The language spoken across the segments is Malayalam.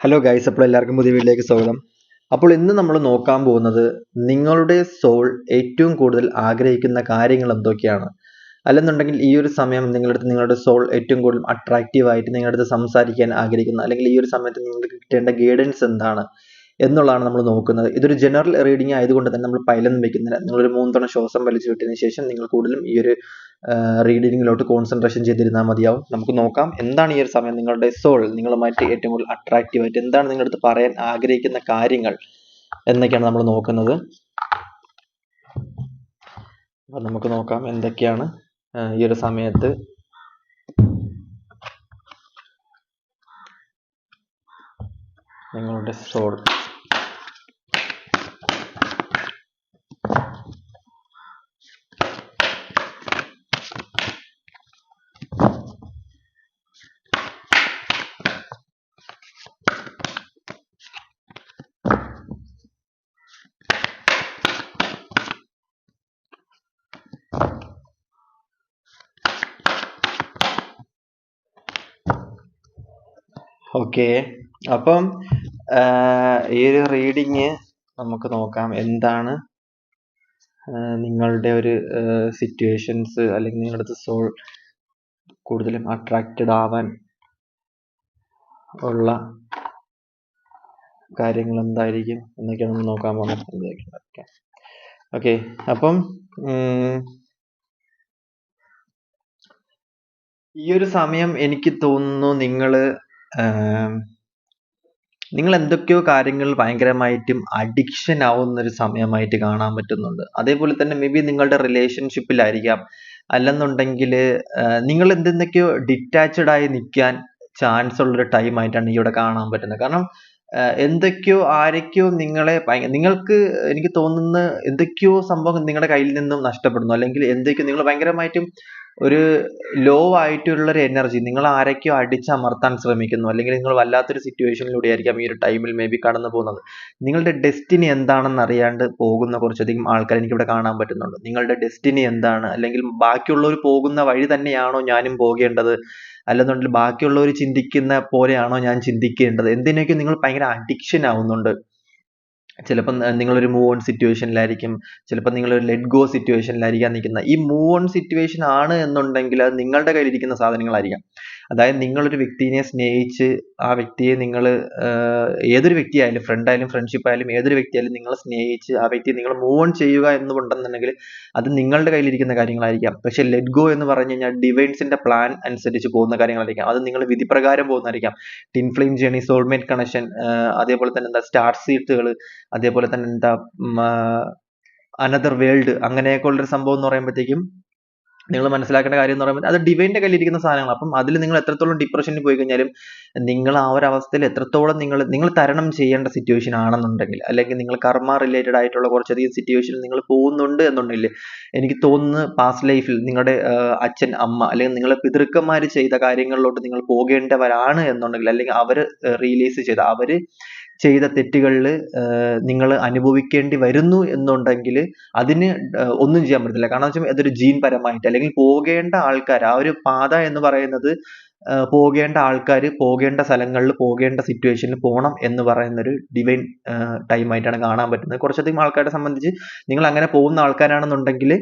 ഹലോ ഗൈസ് അപ്പോൾ എല്ലാവർക്കും പുതിയ വീട്ടിലേക്ക് സ്വാഗതം. അപ്പോൾ ഇന്ന് നമ്മൾ നോക്കാൻ പോകുന്നത് നിങ്ങളുടെ സോൾ ഏറ്റവും കൂടുതൽ ആഗ്രഹിക്കുന്ന കാര്യങ്ങൾ എന്തൊക്കെയാണ്? അല്ലെന്നുണ്ടെങ്കിൽ ഈ ഒരു സമയം നിങ്ങളുടെ അടുത്ത് നിങ്ങളുടെ സോൾ ഏറ്റവും കൂടുതൽ അട്രാക്റ്റീവ് ആയിട്ട് നിങ്ങളുടെ അടുത്ത് സംസാരിക്കാൻ ആഗ്രഹിക്കുന്ന അല്ലെങ്കിൽ ഈ ഒരു സമയത്ത് നിങ്ങൾക്ക് കിട്ടേണ്ട ഗൈഡൻസ് എന്താണ്? എന്നുള്ളതാണ് നമ്മൾ നോക്കുന്നത്. ഇതൊരു ജനറൽ റീഡിംഗ് ആയതുകൊണ്ട് തന്നെ നമ്മൾ പൈലൊന്നും വെക്കുന്നില്ല. നിങ്ങളൊരു മൂന്ന് തവണ ശ്വാസം വലിച്ചു വിട്ടതിന് ശേഷം നിങ്ങൾ കൂടുതലും ഈ ഒരു റീഡിങ്ങിലോട്ട് കോൺസെൻട്രേഷൻ ചെയ്തിരുന്നാൽ മതിയാവും. നമുക്ക് നോക്കാം. എന്താണ് ഈ ഒരു സമയം? നിങ്ങളുടെ സോൾ നിങ്ങളുമായിട്ട് ഏറ്റവും കൂടുതൽ അട്രാക്റ്റീവ് ആയിട്ട് എന്താണ് നിങ്ങളുടെ പറയാൻ ആഗ്രഹിക്കുന്ന കാര്യങ്ങൾ എന്നൊക്കെയാണ് നമ്മൾ നോക്കുന്നത്. അപ്പം നമുക്ക് നോക്കാം എന്തൊക്കെയാണ് ഈ ഒരു സമയത്ത്. നിങ്ങളുടെ സോൾ ഓക്കെ അപ്പം ഈ ഒരു റീഡിങ് നമുക്ക് നോക്കാം. എന്താണ് നിങ്ങളുടെ ഒരു സിറ്റുവേഷൻസ് അല്ലെങ്കിൽ നിങ്ങളുടെ സോൾ കൂടുതലും അട്രാക്റ്റഡ് ആവാൻ ഉള്ള കാര്യങ്ങൾ എന്തായിരിക്കും എന്നൊക്കെയാണ് നമ്മൾ നോക്കാൻ പോകുന്നത്. ഓക്കെ. ഓക്കെ. അപ്പം ഈ ഒരു സമയം എനിക്ക് തോന്നുന്നു നിങ്ങൾ നിങ്ങൾ എന്തൊക്കെയോ കാര്യങ്ങൾ ഭയങ്കരമായിട്ടും അഡിക്ഷൻ ആവുന്ന ഒരു സമയമായിട്ട് കാണാൻ പറ്റുന്നുണ്ട്. അതേപോലെ തന്നെ മേ ബി നിങ്ങളുടെ റിലേഷൻഷിപ്പിലായിരിക്കാം അല്ലെന്നുണ്ടെങ്കിൽ നിങ്ങൾ എന്തെന്തൊക്കെയോ ഡിറ്റാച്ച്ഡ് ആയി നിൽക്കാൻ ചാൻസ് ഉള്ളൊരു ടൈം ആയിട്ടാണ് ഇവിടെ കാണാൻ പറ്റുന്നത്. കാരണം എന്തൊക്കെയോ ആരൊക്കെയോ നിങ്ങളെ നിങ്ങൾക്ക് എനിക്ക് തോന്നുന്ന എന്തൊക്കെയോ സംഭവം നിങ്ങളുടെ കയ്യിൽ നിന്നും നഷ്ടപ്പെടുന്നു. അല്ലെങ്കിൽ എന്തൊക്കെയോ നിങ്ങൾ ഭയങ്കരമായിട്ടും ഒരു ലോ ആയിട്ടുള്ള ഒരു എനർജി നിങ്ങൾ ആരൊക്കെയോ അടിച്ചമർത്താൻ ശ്രമിക്കുന്നു അല്ലെങ്കിൽ നിങ്ങൾ വല്ലാത്തൊരു സിറ്റുവേഷനിലൂടെ ആയിരിക്കാം ഈ ഒരു ടൈമിൽ മേ ബി കടന്നു പോകുന്നത്. നിങ്ങളുടെ ഡെസ്റ്റിനി എന്താണെന്ന് അറിയാണ്ട് പോകുന്ന കുറച്ചധികം ആൾക്കാർ എനിക്ക് ഇവിടെ കാണാൻ പറ്റുന്നുണ്ട്. നിങ്ങളുടെ ഡെസ്റ്റിനി എന്താണ്? അല്ലെങ്കിൽ ബാക്കിയുള്ളവർ പോകുന്ന വഴി തന്നെയാണോ ഞാനും പോകേണ്ടത്? അല്ലെന്നുണ്ടെങ്കിൽ ബാക്കിയുള്ളവർ ചിന്തിക്കുന്ന പോലെയാണോ ഞാൻ ചിന്തിക്കേണ്ടത്? എന്തിനൊക്കെ നിങ്ങൾ ഭയങ്കര അഡിക്ഷൻ ആവുന്നുണ്ട്? ചിലപ്പം നിങ്ങളൊരു മൂവ് ഓൺ സിറ്റുവേഷനിലായിരിക്കും ചിലപ്പോൾ നിങ്ങളൊരു ലെറ്റ് ഗോ സിറ്റുവേഷനിലായിരിക്കാം നിൽക്കുന്നത്. ഈ മൂവ് ഓൺ സിറ്റുവേഷൻ ആണ് എന്നുണ്ടെങ്കിൽ അത് നിങ്ങളുടെ കയ്യിലിരിക്കുന്ന സാധനങ്ങളായിരിക്കാം. അതായത് നിങ്ങളൊരു വ്യക്തിനെ സ്നേഹിച്ച് ആ വ്യക്തിയെ നിങ്ങൾ ഏതൊരു വ്യക്തിയായാലും ഫ്രണ്ട് ആയാലും ഫ്രണ്ട്ഷിപ്പ് ആയാലും ഏതൊരു വ്യക്തിയായാലും നിങ്ങളെ സ്നേഹിച്ച് ആ വ്യക്തിയെ നിങ്ങൾ മൂവ് ഓൺ ചെയ്യുക എന്നുണ്ടെന്നുണ്ടെങ്കിൽ അത് നിങ്ങളുടെ കയ്യിലിരിക്കുന്ന കാര്യങ്ങളായിരിക്കാം. പക്ഷെ ലെറ്റ് ഗോ എന്ന് പറഞ്ഞു കഴിഞ്ഞാൽ ഡിവൈൻസിന്റെ പ്ലാൻ അനുസരിച്ച് പോകുന്ന കാര്യങ്ങളായിരിക്കാം. അത് നിങ്ങൾ വിധിപ്രകാരം പോകുന്നതായിരിക്കാം. Twin flame journey soulmate connection അതേപോലെ തന്നെ എന്താ സ്റ്റാർ സീറ്റുകൾ അതേപോലെ തന്നെ എന്താ അനദർ വേൾഡ് അങ്ങനെയൊക്കെ ഉള്ളൊരു സംഭവം എന്ന് പറയുമ്പോഴത്തേക്കും നിങ്ങൾ മനസ്സിലാക്കേണ്ട കാര്യം എന്ന് പറയുമ്പോൾ അത് ഡിവൈന്റെ കയ്യിലിരിക്കുന്ന സാധനങ്ങൾ അപ്പം അതിൽ നിങ്ങൾ എത്രത്തോളം ഡിപ്രഷനിൽ പോയി കഴിഞ്ഞാലും നിങ്ങൾ ആ ഒരു അവസ്ഥയിൽ എത്രത്തോളം നിങ്ങൾ നിങ്ങൾ തരണം ചെയ്യേണ്ട സിറ്റുവേഷൻ ആണെന്നുണ്ടെങ്കിൽ അല്ലെങ്കിൽ നിങ്ങൾ കർമ്മ റിലേറ്റഡ് ആയിട്ടുള്ള കുറച്ചധികം സിറ്റുവേഷനിൽ നിങ്ങൾ പോകുന്നുണ്ട് എന്നുണ്ടെങ്കിൽ എനിക്ക് തോന്നുന്നു പാസ്റ്റ് ലൈഫിൽ നിങ്ങളുടെ അച്ഛൻ അമ്മ അല്ലെങ്കിൽ നിങ്ങളെ പിതൃക്കന്മാർ ചെയ്ത കാര്യങ്ങളിലോട്ട് നിങ്ങൾ പോകേണ്ടവരാണ് എന്നുണ്ടെങ്കിൽ അല്ലെങ്കിൽ അവർ റിയലൈസ് ചെയ്ത അവർ ചെയ്ത തെറ്റുകളിൽ നിങ്ങൾ അനുഭവിക്കേണ്ടി വരുന്നു എന്നുണ്ടെങ്കിൽ അതിന് ഒന്നും ചെയ്യാൻ പറ്റത്തില്ല. കാരണം വെച്ചാൽ അതൊരു ജീൻ പരമായിട്ട് അല്ലെങ്കിൽ പോകേണ്ട ആൾക്കാർ ആ ഒരു പാത എന്ന് പറയുന്നത് പോകേണ്ട ആൾക്കാർ പോകേണ്ട സ്ഥലങ്ങളിൽ പോകേണ്ട സിറ്റുവേഷനിൽ പോകണം എന്ന് പറയുന്ന ഒരു ഡിവൈൻ ടൈം ആയിട്ടാണ് കാണാൻ പറ്റുന്നത്. കുറച്ചധികം ആൾക്കാരെ സംബന്ധിച്ച് നിങ്ങൾ അങ്ങനെ പോകുന്ന ആൾക്കാരാണെന്നുണ്ടെങ്കിൽ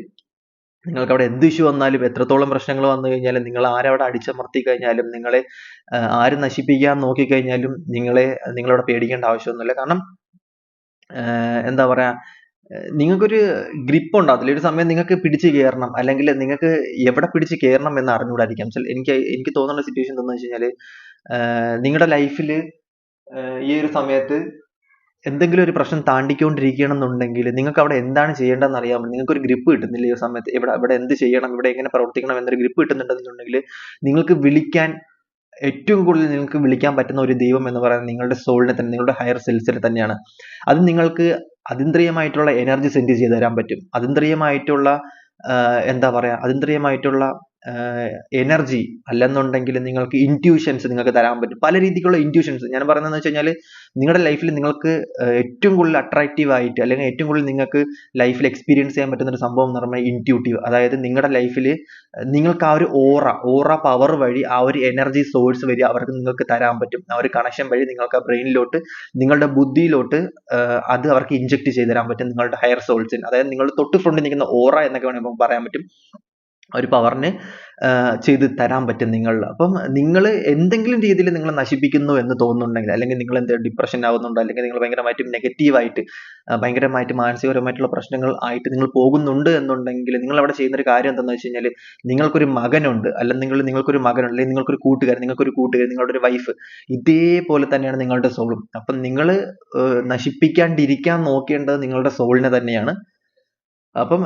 നിങ്ങൾക്ക് അവിടെ എന്ത് ഇഷ്യൂ വന്നാലും എത്രത്തോളം പ്രശ്നങ്ങൾ വന്നു കഴിഞ്ഞാലും നിങ്ങൾ ആരവിടെ അടിച്ചമർത്തി കഴിഞ്ഞാലും നിങ്ങളെ ആര് നശിപ്പിക്കാൻ നോക്കിക്കഴിഞ്ഞാലും നിങ്ങളെ നിങ്ങളവിടെ പേടിക്കേണ്ട ആവശ്യമൊന്നുമില്ല. കാരണം എന്താ പറയാ നിങ്ങൾക്കൊരു ഗ്രിപ്പ് ഉണ്ടാകത്തില്ല ഒരു സമയം നിങ്ങൾക്ക് പിടിച്ച് കയറണം. അല്ലെങ്കിൽ നിങ്ങൾക്ക് എവിടെ പിടിച്ച് കയറണം എന്ന് അറിഞ്ഞുകൂടായിരിക്കാം. എനിക്ക് എനിക്ക് തോന്നുന്ന സിറ്റുവേഷൻ എന്താണെന്ന് വെച്ച് കഴിഞ്ഞാൽ നിങ്ങളുടെ ലൈഫിൽ ഈ ഒരു സമയത്ത് എന്തെങ്കിലും ഒരു പ്രശ്നം താണ്ടിക്കൊണ്ടിരിക്കുകയാണെന്നുണ്ടെങ്കിൽ നിങ്ങൾക്ക് അവിടെ എന്താണ് ചെയ്യേണ്ടതെന്ന് അറിയാമോ നിങ്ങൾക്ക് ഒരു ഗ്രിപ്പ് കിട്ടുന്നില്ല ഈ സമയത്ത്? ഇവിടെ ഇവിടെ എന്ത് ചെയ്യണം? ഇവിടെ എങ്ങനെ പ്രവർത്തിക്കണം എന്നൊരു ഗ്രിപ്പ് കിട്ടുന്നുണ്ടെന്നുണ്ടെങ്കിൽ നിങ്ങൾക്ക് വിളിക്കാൻ ഏറ്റവും കൂടുതൽ നിങ്ങൾക്ക് വിളിക്കാൻ പറ്റുന്ന ഒരു ദൈവം എന്ന് പറയുന്നത് നിങ്ങളുടെ സോളിനെ തന്നെ നിങ്ങളുടെ ഹയർ സെൽസിനെ തന്നെയാണ്. അത് നിങ്ങൾക്ക് അതിന്ദ്രിയമായിട്ടുള്ള എനർജി സെൻഡ് ചെയ്ത് തരാൻ പറ്റും. അതിന്ദ്രിയമായിട്ടുള്ള എന്താ പറയുക അതീന്ദ്രിയമായിട്ടുള്ള എനർജി അല്ലെന്നുണ്ടെങ്കിൽ നിങ്ങൾക്ക് ഇന്റ്യൂഷൻസ് നിങ്ങൾക്ക് തരാൻ പറ്റും. പല രീതിക്കുള്ള ഇന്റ്യൂഷൻസ് ഞാൻ പറയുന്നതെന്ന് വെച്ച് കഴിഞ്ഞാൽ നിങ്ങളുടെ ലൈഫിൽ നിങ്ങൾക്ക് ഏറ്റവും കൂടുതൽ അട്രാക്റ്റീവ് ആയിട്ട് അല്ലെങ്കിൽ ഏറ്റവും കൂടുതൽ നിങ്ങൾക്ക് ലൈഫിൽ എക്സ്പീരിയൻസ് ചെയ്യാൻ പറ്റുന്ന ഒരു സംഭവം എന്ന് പറഞ്ഞാൽ ഇന്റ്യൂട്ടീവ് അതായത് നിങ്ങളുടെ ലൈഫിൽ നിങ്ങൾക്ക് ആ ഒരു ഓറ ഓറ പവർ വഴി ആ ഒരു എനർജി സോഴ്സ് വഴി അവർക്ക് നിങ്ങൾക്ക് തരാൻ പറ്റും. ആ ഒരു കണക്ഷൻ വഴി നിങ്ങൾക്ക് ആ ബ്രെയിനിലോട്ട് നിങ്ങളുടെ ബുദ്ധിയിലോട്ട് അത് അവർക്ക് ഇൻജെക്ട് ചെയ്ത് തരാൻ പറ്റും നിങ്ങളുടെ ഹയർ സോൾസിന് അതായത് നിങ്ങളുടെ തൊട്ട് ഫ്രണ്ടിൽ നിൽക്കുന്ന ഓറ എന്നൊക്കെ വേണമെങ്കിൽ പറയാൻ പറ്റും. ഒരു പവറിന് ചെയ്ത് തരാൻ പറ്റും നിങ്ങളിൽ അപ്പം നിങ്ങൾ എന്തെങ്കിലും രീതിയിൽ നിങ്ങൾ നശിപ്പിക്കുന്നു എന്ന് തോന്നുന്നുണ്ടെങ്കിൽ അല്ലെങ്കിൽ നിങ്ങൾ എന്ത് ഡിപ്രഷൻ ആവുന്നുണ്ടോ അല്ലെങ്കിൽ നിങ്ങൾ ഭയങ്കരമായിട്ടും നെഗറ്റീവായിട്ട് ഭയങ്കരമായിട്ട് മാനസികപരമായിട്ടുള്ള പ്രശ്നങ്ങൾ ആയിട്ട് നിങ്ങൾ പോകുന്നുണ്ട് എന്നുണ്ടെങ്കിൽ നിങ്ങൾ അവിടെ ചെയ്യുന്ന ഒരു കാര്യം എന്താണെന്ന് വെച്ച് കഴിഞ്ഞാൽ നിങ്ങൾക്കൊരു മകനുണ്ട് അല്ലെങ്കിൽ നിങ്ങൾ നിങ്ങൾക്കൊരു മകനുണ്ട് അല്ലെങ്കിൽ നിങ്ങൾക്കൊരു കൂട്ടുകാരൻ നിങ്ങൾക്കൊരു കൂട്ടുകാരൻ നിങ്ങളുടെ ഒരു വൈഫ് ഇതേപോലെ തന്നെയാണ് നിങ്ങളുടെ സോളും അപ്പം നിങ്ങൾ നശിപ്പിക്കാണ്ടിരിക്കാൻ നോക്കേണ്ടത് നിങ്ങളുടെ സോളിനെ തന്നെയാണ്. അപ്പം